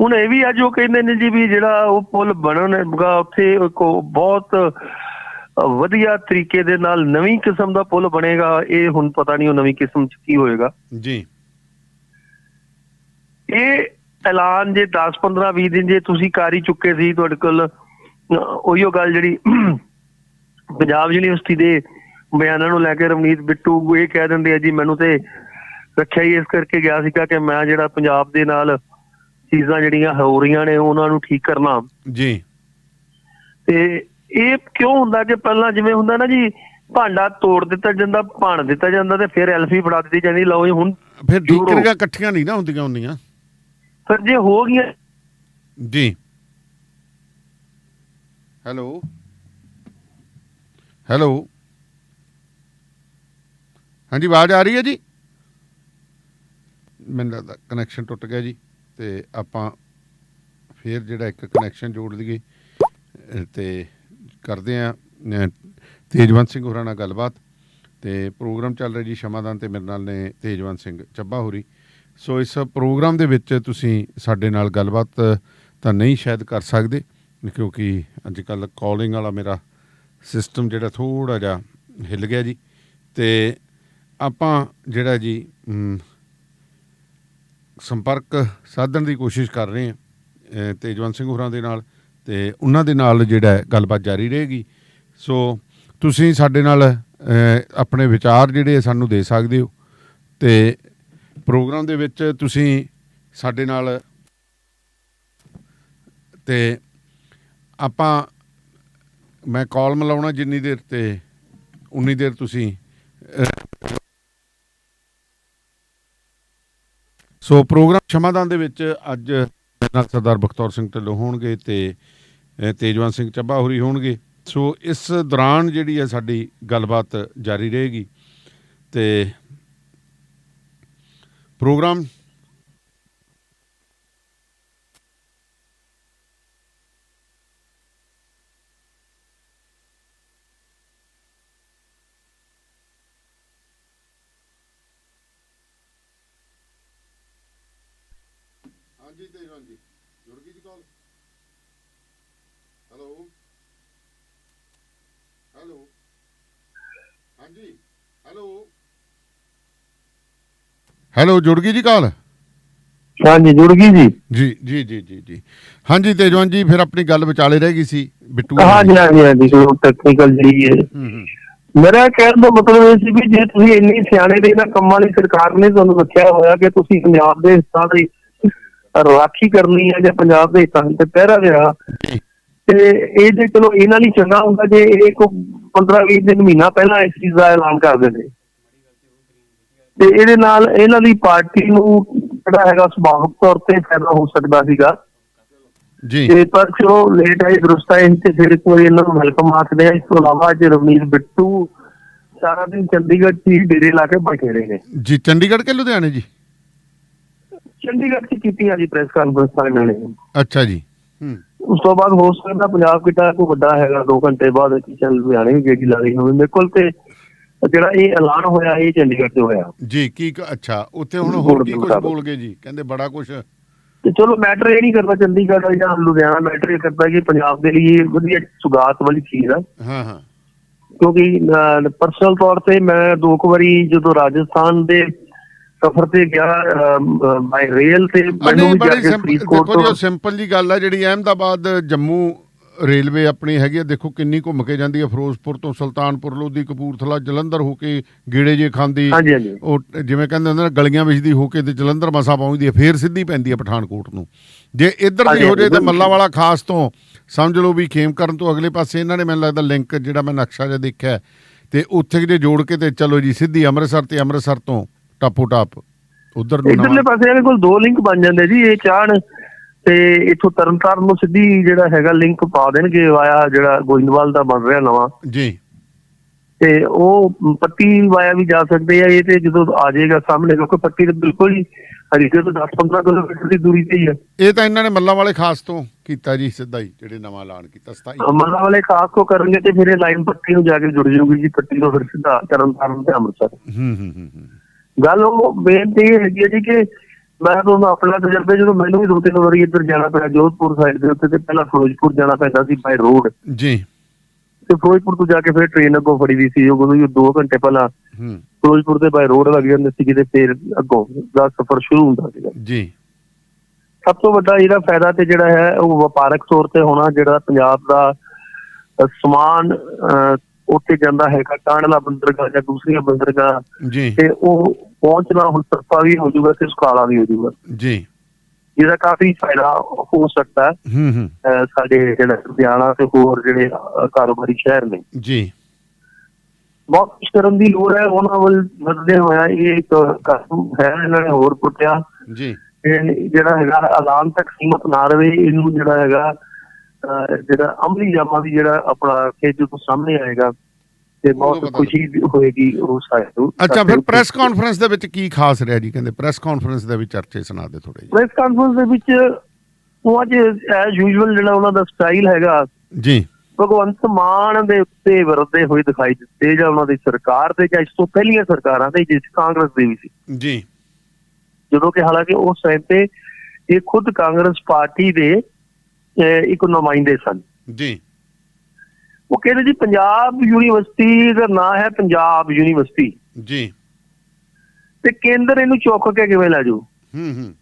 ਹੁਣ ਇਹ ਵੀ ਅੱਜ ਉਹ ਕਹਿੰਦੇ ਨੇ ਜੀ ਵੀ ਜਿਹੜਾ ਉਹ ਪੁਲ ਬਣਨਗਾ ਉੱਥੇ ਇੱਕ ਬਹੁਤ ਵਧੀਆ ਤਰੀਕੇ ਦੇ ਨਾਲ ਨਵੀਂ ਕਿਸਮ ਦਾ ਪੁਲ ਬਣੇਗਾ। ਇਹ ਹੁਣ ਪਤਾ ਨਹੀਂ ਉਹ ਨਵੀਂ ਕਿਸਮ ਚ ਕੀ ਹੋਏਗਾ। ਜੀ। ਇਹ ਐਲਾਨ ਜੇ 10 15 20 ਦਿਨ ਜੇ ਤੁਸੀਂ ਕਰ ਹੀ ਚੁੱਕੇ ਸੀ ਤੁਹਾਡੇ ਕੋਲ ਉਹੀਓ ਗੱਲ ਜਿਹੜੀ ਪੰਜਾਬ ਯੂਨੀਵਰਸਿਟੀ ਦੇ ਬਿਆਨਾਂ ਨੂੰ ਲੈ ਕੇ ਰਵਨੀਤ ਬਿੱਟੂ ਇਹ ਕਹਿ ਦਿੰਦੇ ਆ ਜੀ ਮੈਨੂੰ ਤੇ ਰੱਖਿਆ ਹੀ ਇਸ ਕਰਕੇ ਗਿਆ ਸੀਗਾ ਕਿ ਮੈਂ ਜਿਹੜਾ ਪੰਜਾਬ ਦੇ ਨਾਲ ਚੀਜ਼ਾਂ ਜਿਹੜੀਆਂ ਹੋ ਰਹੀਆਂ ਨੇ ਉਹਨਾਂ ਨੂੰ ਠੀਕ ਕਰਨਾ। ਜੀ। ਤੇ ਇਹ ਕਿਉਂ ਹੁੰਦਾ ਕਿ ਪਹਿਲਾਂ ਜਿਵੇਂ ਹੁੰਦਾ ਨਾ ਜੀ ਭਾਂਡਾ ਤੋੜ ਦਿੱਤਾ ਜਾਂਦਾ ਭਾਣ ਦਿੱਤਾ ਜਾਂਦਾ ਤੇ ਫਿਰ ਐਲਫੀ ਫੜਾ ਦਿੱਤੀ ਜਾਂਦੀ ਲਓ ਜੀ ਹੁਣ ਫਿਰ। ਠੀਕਰੀਆਂ ਇਕੱਠੀਆਂ ਨਹੀਂ ਨਾ ਹੁੰਦੀਆਂ ਹੁੰਦੀਆਂ। ਫਿਰ ਜੇ ਹੋ ਗਈਆਂ ਜੀ। ਹੈਲੋ। ਹੈਲੋ। ਹਾਂਜੀ ਆਵਾਜ਼ ਆ ਰਹੀ ਹੈ ਜੀ? ਮੈਨੂੰ ਲੱਗਦਾ ਕਨੈਕਸ਼ਨ ਟੁੱਟ ਗਿਆ ਜੀ ਤੇ ਆਪਾਂ ਫੇਰ ਜਿਹੜਾ ਇੱਕ ਕਨੈਕਸ਼ਨ ਜੋੜ ਲਈਏ ਤੇ ਕਰਦੇ ਆ ਤੇਜਵੰਤ ਸਿੰਘ ਹੋਰਾਂ ਨਾਲ ਗੱਲਬਾਤ ਤੇ ਪ੍ਰੋਗਰਾਮ ਚੱਲ ਰਿਹਾ ਜੀ ਸ਼ਮਾਦਾਨ ਤੇ ਮੇਰੇ ਨਾਲ ਨੇ ਤੇਜਵੰਤ ਸਿੰਘ ਚੱਬਾ ਹੋਰੀ। ਸੋ ਇਸ ਪ੍ਰੋਗਰਾਮ ਦੇ ਵਿੱਚ ਤੁਸੀਂ ਸਾਡੇ ਨਾਲ ਗੱਲਬਾਤ ਤਾਂ ਨਹੀਂ ਸ਼ਾਇਦ ਕਰ ਸਕਦੇ, ਕਿਉਂਕਿ ਅੱਜ ਕੱਲ ਕਾਲਿੰਗ ਵਾਲਾ ਮੇਰਾ ਸਿਸਟਮ ਜਿਹੜਾ ਥੋੜਾ ਜਿਹਾ ਹਿੱਲ ਗਿਆ ਜੀ। ਤੇ ਆਪਾਂ ਜਿਹੜਾ ਜੀ ਸੰਪਰਕ ਸਾਧਣ ਦੀ ਕੋਸ਼ਿਸ਼ ਕਰ ਰਹੇ ਹਾਂ ਤੇਜਵੰਤ ਸਿੰਘ ਹੋਰਾਂ ਦੇ ਨਾਲ ਤੇ ਉਹਨਾਂ ਦੇ ਨਾਲ ਜਿਹੜਾ ਗੱਲਬਾਤ ਜਾਰੀ ਰਹੇਗੀ। ਸੋ ਤੁਸੀਂ ਸਾਡੇ ਨਾਲ ਆਪਣੇ ਵਿਚਾਰ ਜਿਹੜੇ ਸਾਨੂੰ ਦੇ ਸਕਦੇ ਹੋ। ਤੇ ਪ੍ਰੋਗਰਾਮ ਦੇ ਵਿੱਚ ਤੁਸੀਂ ਸਾਡੇ ਨਾਲ ਤੇ ਆਪਾਂ, ਮੈਂ ਕਾਲ ਮਿਲਾਉਣਾ ਜਿੰਨੀ ਦੇਰ ਤੇ, ਉਨੀ ਦੇਰ ਤੁਸੀਂ ਸੋ ਪ੍ਰੋਗਰਾਮ ਸ਼ਮਾਦਾਨ ਦੇ ਵਿੱਚ ਅੱਜ ਨਾਲ ਸਰਦਾਰ ਬਖਤੌਰ ਸਿੰਘ ਢਿੱਲੋਂ ਹੋਣਗੇ ਤੇ ਤੇਜਵੰਤ ਸਿੰਘ ਚੱਬਾ ਹੋਰੀ ਹੋਣਗੇ। ਸੋ ਇਸ ਦੌਰਾਨ ਜਿਹੜੀ ਹੈ ਸਾਡੀ ਗੱਲਬਾਤ ਜਾਰੀ ਰਹੇਗੀ ਤੇ ਪ੍ਰੋਗਰਾਮ ਹਾਂਜੀ ਤੇਜਵੰਤ ਜੀ ਜੁੜ ਗਈ ਜੀ ਕਾਲ ਹੈਲੋ ਹੈਲੋ ਹਾਂਜੀ ਹੈਲੋ ਹੈਲੋ ਜੁੜ ਗਈ ਜੀ ਕਾਲ? ਹਾਂਜੀ ਜੁੜ ਗਈ ਜੀ। ਜੀ ਜੀ ਜੀ ਜੀ ਜੀ। ਹਾਂਜੀ ਤੇਜਵੰਤ ਜੀ ਫਿਰ ਆਪਣੀ ਗੱਲ ਵਿਚਾਲੇ ਰਹਿ ਗਈ ਸੀ ਬਿੱਟੂ ਹਾਂਜੀ ਹਾਂਜੀ ਹਾਂਜੀ ਜੋ ਟੈਕਨੀਕਲ ਜਿਹੜੀ ਹੈ। ਮੇਰਾ ਕਹਿਣ ਦਾ ਮਤਲਬ ਇਹ ਸੀ ਵੀ ਜੇ ਤੁਸੀਂ ਇੰਨੀ ਸਿਆਣੇ ਦੇ ਇਹਨਾਂ ਕੰਮਾਂ ਲਈ ਸਰਕਾਰ ਨੇ ਤੁਹਾਨੂੰ ਰੱਖਿਆ ਹੋਇਆ ਕਿ ਤੁਸੀਂ ਪੰਜਾਬ ਦੇ ਹਿੱਤਾਂ ਦੀ ਰਾਖੀ ਕਰਨੀ ਹੈ ਜਾਂ ਪੰਜਾਬ ਦੇ ਹਿੱਤਾਂ ਤੇ ਪਹਿਰਾ ਦੇਣਾ ਤੇ ਇਹ ਜੇ ਚਲੋ ਇਹਨਾਂ ਲਈ ਚੰਗਾ ਹੁੰਦਾ ਜੇ ਇਹ ਕੋ 15 20 ਦਿਨ ਮਹੀਨਾ ਪਹਿਲਾਂ ਇਸ ਚੀਜ਼ ਦਾ ਐਲਾਨ ਕਰ ਦਿੰਦੇ। ਤੇ ਇਹਦੇ ਨਾਲ ਇਹਨਾਂ ਦੀ ਪਾਰਟੀ ਨੂੰ ਜਿਹੜਾ ਹੈਗਾ ਸੁਭਾਵਿਕ ਤੌਰ ਤੇ ਫਾਇਦਾ ਹੋ ਸਕਦਾ ਸੀਗਾ। ਜੀ। ਤੇ ਪਰ ਚਲੋ ਲੇਟ ਆਈ ਦਰੁਸਤ ਆਈ ਤੇ ਫਿਰ ਵਾਰੀ ਇਹਨਾਂ ਨੂੰ ਵੈਲਕਮ ਆਖਦੇ ਆ ਇਸ ਤੋਂ ਇਲਾਵਾ ਅੱਜ ਰਵਨੀਤ ਬਿੱਟੂ ਸਾਰਾ ਦਿਨ ਚੰਡੀਗੜ੍ਹ ਹੀ ਡੇਰੇ ਲਾ ਕੇ ਬੈਠੇ ਰਹੇ ਨੇ। ਜੀ ਚੰਡੀਗੜ੍ਹ ਕੇ ਲੁਧਿਆਣੇ ਜੀ? ਚੰਡੀਗੜ੍ਹ 'ਚ ਕੀਤੀ ਆ ਜੀ ਪ੍ਰੈਸ ਕਾਨਫਰੰਸ ਇਹਨਾਂ ਨੇ। ਅੱਛਾ ਜੀ। ਹੂੰ। ਉਸ ਤੋਂ ਬਾਅਦ ਹੋ ਸਕਦਾ ਪੰਜਾਬ ਕਿਤਾ ਕੋਈ ਵੱਡਾ ਹੈਗਾ 2 ਘੰਟੇ ਬਾਅਦ ਕਿ ਚੱਲ ਲੁਧਿਆਣੇ ਵੀ ਗੇੜੀ ਲਾ ਰਹੀ ਹੋਵੇ ਮੇਰੇ ਕੋਲ ਤੇ ਜਿਹੜਾ ਇਹ ਐਲਾਨ ਹੋਇਆ ਇਹ ਚੰਡੀਗੜ੍ਹ 'ਚ ਹੋਇਆ। ਜੀ ਕੀ ਅੱਛਾ ਉੱਥੇ ਹੁਣ ਹੋਰ ਕੀ ਕੁਝ। ਬੋਲ ਗਏ ਜੀ? ਕਹਿੰਦੇ ਬੜਾ ਕੁਝ ਤੇ ਚਲੋ ਮੈਟਰ ਇਹ ਨਹੀਂ ਕਰਦਾ ਚੰਡੀਗੜ੍ਹ ਜਾਂ ਲੁਧਿਆਣਾ ਮੈਟਰ ਇਹ ਕਰਦਾ ਕਿ ਪੰਜਾਬ ਦੇ ਲਈ ਵਧੀਆ ਸੁਗਾਤ ਵਾਲੀ ਚੀਜ਼ ਆ। ਹਾਂ ਹਾਂ। ਕਿਉਂਕਿ ਪਰਸਨਲ ਤੌਰ ਤੇ ਮੈਂ ਦੋ ਕੁ ਵਾਰੀ ਜਦੋਂ ਰਾਜਸਥਾਨ ਦੇ ਸਫ਼ਰ ਤੇ ਗਿਆ ਬਾਈ ਰੇਲ ਤੇ ਮੈਨੂੰ ਵੀ ਜਾ ਕੇ ਫਰੀਦਕੋਟ ਤੋਂ ਸਿੰਪਲ ਜੀ ਗੱਲ ਆ ਜਿਹੜੀ ਅਹਿਮਦਾਬਾਦ ਜੰਮੂ ਰੇਲਵੇ ਆਪਣੀ ਹੈਗੀ ਆ ਦੇਖੋ ਕਿੰਨੀ ਘੁੰਮ ਕੇ ਜਾਂਦੀ ਹੈ ਫਿਰੋਜ਼ਪੁਰ ਤੋਂ ਸੁਲਤਾਨਪੁਰ ਲੋਧੀ ਕਪੂਰਥਲਾ ਜਲੰਧਰ ਹੋ ਕੇ ਗੇੜੇ ਜੇ ਖਾਂਦੀ ਹਾਂਜੀ ਹਾਂਜੀ ਉਹ ਜਿਵੇਂ ਕਹਿੰਦੇ ਹੁੰਦੇ ਨੇ ਗਲੀਆਂ ਵਿਚਦੀ ਹੋ ਕੇ ਤੇ ਜਲੰਧਰ ਮਸਾ ਪਹੁੰਚਦੀ ਹੈ ਫੇਰ ਸਿੱਧੀ ਪੈਂਦੀ ਹੈ ਪਠਾਨਕੋਟ ਨੂੰ ਜੇ ਇੱਧਰ ਦੀ ਹੋ ਜੇ ਤੇ। ਮੱਲਾ ਵਾਲਾ ਖਾਸ ਤੋਂ ਸਮਝ ਲਓ ਵੀ ਖੇਮ ਕਰਨ ਤੋਂ ਅਗਲੇ ਪਾਸੇ ਇਹਨਾਂ ਨੇ ਮੈਨੂੰ ਲੱਗਦਾ ਲਿੰਕ ਜਿਹੜਾ ਮੈਂ ਨਕਸ਼ਾ ਜਿਹਾ ਦੇਖਿਆ ਤੇ ਉੱਥੇ ਜੇ ਜੋੜ ਕੇ ਤੇ ਚਲੋ ਜੀ ਸਿੱਧੀ ਅੰਮ੍ਰਿਤਸਰ ਤੇ ਅੰਮ੍ਰਿਤਸਰ ਤੋਂ ਟਾਪੋ ਟਾਪ ਉਧਰ ਨੂੰ ਇਧਰਲੇ ਪਾਸੇ ਇਹਦੇ ਕੋਲ ਦੋ ਲਿੰਕ ਬਣ ਜਾਂਦੇ ਜੀ ਇਹ ਚਾਹਣ ਤੇ ਇਥੋਂ ਤਰਨਤਾਰਨ ਨੂੰ ਸਿੱਧੀ ਜਿਹੜਾ ਹੈਗਾ ਲਿੰਕ ਪਾ ਦੇਣਗੇ ਵਾਇਆ ਜਿਹੜਾ ਗੋਇੰਦਵਾਲ ਦਾ ਬਣ ਰਿਹਾ ਨਵਾਂ। ਜੀ। ਤੇ ਉਹ ਪੱਟੀ ਵਾਇਆ ਵੀ ਜਾ ਸਕਦੇ ਆ ਇਹ ਤੇ ਜਦੋਂ ਆ ਜਾਏਗਾ ਸਾਹਮਣੇ ਕਿਉਂਕਿ ਪੱਟੀ ਤੇ ਬਿਲਕੁਲ ਹੀ ਹਰੀਕੇ ਤੋਂ 10-15 ਕਿਲੋਮੀਟਰ ਦੀ ਦੂਰੀ ਤੇ ਹੀ ਹੈ ਇਹ ਤਾਂ ਇਹਨਾਂ ਨੇ ਮੱਲਾ ਵਾਲੇ ਖਾਸ ਤੋਂ ਕੀਤਾ ਜੀ ਸਿੱਧਾ ਹੀ ਜਿਹੜੇ ਨਵਾਂ ਐਲਾਨ ਕੀਤਾ 27 ਅਮਰਨਾ ਵਾਲੇ ਖਾਸ ਕੋ ਕਰਨਗੇ ਤੇ ਫਿਰ ਇਹ ਲਾਈਨ ਪੱਟੀ ਨੂੰ ਜਾ ਕੇ ਜੁੜ ਜਾਊਗੀ ਜੀ ਪੱਟੀ ਤੋਂ ਫਿਰ ਸਿੱਧਾ ਤਰਨਤਾਰਨ ਤੇ ਅੰਮ੍ਰਿਤਸਰ। ਹੂੰ ਹੂੰ ਹੂੰ ਗੱਲ ਉਹ ਬੇਨਤੀ ਹੈਗੀ ਹੈ ਜੀ ਕਿ ਮੈਂ ਤੁਹਾਨੂੰ ਆਪਣਾ ਤਜਰਬੇ ਜਦੋਂ ਮੈਨੂੰ ਵੀ ਦੋ ਤਿੰਨ ਵਾਰੀ ਇੱਧਰ ਜਾਣਾ ਪਿਆ ਜੋਧਪੁਰ ਸਾਈਡ ਦੇ ਉੱਤੇ ਤੇ ਪਹਿਲਾਂ ਫਿਰੋਜ਼ਪੁਰ ਜਾਣਾ ਪੈਂਦਾ ਸੀ ਬਾਈ ਰੋਡ ਜੀ। ਤੇ ਫਿਰੋਜ਼ਪੁਰ ਤੋਂ ਜਾ ਕੇ ਫਿਰ ਟ੍ਰੇਨ ਅੱਗੋਂ ਫੜੀ ਦੀ ਸੀ ਉਹ ਕੋਈ 2 ਘੰਟੇ ਪਹਿਲਾਂ। ਹੂੰ। ਫਿਰੋਜ਼ਪੁਰ ਦੇ ਬਾਈ ਰੋਡ ਲੱਗ ਜਾਂਦੇ ਸੀ ਕਿਤੇ ਫਿਰ ਅੱਗੋਂ ਦਾ ਸਫ਼ਰ ਸ਼ੁਰੂ ਹੁੰਦਾ ਸੀਗਾ। ਜੀ। ਸਭ ਤੋਂ ਵੱਡਾ ਇਹਦਾ ਫਾਇਦਾ ਤੇ ਜਿਹੜਾ ਹੈ ਉਹ ਵਪਾਰਕ ਤੌਰ ਤੇ ਹੋਣਾ ਜਿਹੜਾ ਪੰਜਾਬ ਦਾ ਸਮਾਨ ਉੱਥੇ ਜਾਂਦਾ ਹੈਗਾ ਕਾਂਡਲਾ ਬੰਦਰਗਾਹ ਜਾਂ ਦੂਸਰੀਆਂ ਬੰਦਰਗਾਹ। ਜੀ। ਤੇ ਉਹ ਪਹੁੰਚਣਾ ਹੁਣ ਸਸਤਾ ਵੀ ਹੋ ਜਾਊਗਾ ਤੇ ਸੁਖਾਲਾ ਵੀ ਹੋ ਜਾਊਗਾ। ਜੀ। ਜਿਹਦਾ ਕਾਫੀ ਫਾਇਦਾ ਹੋ ਸਕਦਾ ਹੈ। ਹੂੰ ਹੂੰ। ਸਾਡੇ ਜਿਹੜਾ ਲੁਧਿਆਣਾ ਤੇ ਹੋਰ ਜਿਹੜੇ ਕਾਰੋਬਾਰੀ ਸ਼ਹਿਰ ਨੇ। ਜੀ। ਬਹੁਤ ਕੁਝ ਕਰਨ ਦੀ ਲੋੜ ਹੈ। ਉਹਨਾਂ ਵੱਲ ਵਧਦੇ ਹੋਇਆ ਇਹ ਇੱਕ ਕਦਮ ਹੈ ਇਹਨਾਂ ਨੇ ਹੋਰ ਪੁੱਟਿਆ ਜੀ। ਜਿਹੜਾ ਹੈਗਾ ਐਲਾਨ ਤੱਕ ਸੀਮਤ ਨਾ ਰਵੇ ਇਹਨੂੰ ਜਿਹੜਾ ਹੈਗਾ ਜਿਹੜਾ ਅਮਲੀ ਜਾਮਾ ਵੀ ਜਿਹੜਾ ਆਪਣਾ ਕਿ ਜਦੋਂ ਸਾਹਮਣੇ ਆਏਗਾ। ਤੇ ਬਹੁਤ ਖੁਸ਼ੀ ਹੋਏਗੀ ਉਹ ਸਾਨੂੰ ਅੱਛਾ ਫਿਰ ਪ੍ਰੈਸ ਕਾਨਫਰੰਸ ਦੇ ਵਿੱਚ ਕੀ ਖਾਸ ਰਿਹਾ ਜੀ? ਕਹਿੰਦੇ ਪ੍ਰੈਸ ਕਾਨਫਰੰਸ ਦੇ ਵਿੱਚ ਚਰਚੇ ਸੁਣਾ ਦੇ ਥੋੜੇ ਜੀ ਪ੍ਰੈਸ ਕਾਨਫਰੰਸ ਦੇ ਵਿੱਚ ਉਹ ਅੱਜ ਐਸ ਯੂਜੂਅਲ ਜਿਹੜਾ ਉਹਨਾਂ ਦਾ ਸਟਾਈਲ ਹੈਗਾ ਜੀ। ਭਗਵੰਤ ਮਾਨ ਦੇ ਉੱਤੇ ਵਰਦੇ ਹੋਏ ਦਿਖਾਈ ਦਿੱਤੇ ਜਾਂ ਉਹਨਾਂ ਦੀ ਸਰਕਾਰ ਦੇ ਜਾਂ ਇਸ ਤੋਂ ਪਹਿਲੀਆਂ ਸਰਕਾਰਾਂ ਦੇ ਜਿਸ ਕਾਂਗਰਸ ਦੇ ਵੀ ਸੀ। ਜੀ। ਜਦੋਂ ਕਿ ਹਾਲਾਂਕਿ ਉਸ ਟਾਈਮ ਤੇ ਇਹ ਖੁਦ ਕਾਂਗਰਸ ਪਾਰਟੀ ਦੇ ਇੱਕ ਨੁਮਾਇੰਦੇ ਸਨ। ਜੀ। ਉਹ ਕਹਿੰਦੇ ਜੀ ਪੰਜਾਬ ਯੂਨੀਵਰਸਿਟੀ ਦਾ ਨਾਂ ਹੈ ਪੰਜਾਬ ਯੂਨੀਵਰਸਿਟੀ। ਜੀ। ਤੇ ਕੇਂਦਰ ਇਹਨੂੰ ਚੁੱਕ ਕੇ ਕਿਵੇਂ ਲੈ ਜਾਊ? ਹੂੰ ਹੂੰ।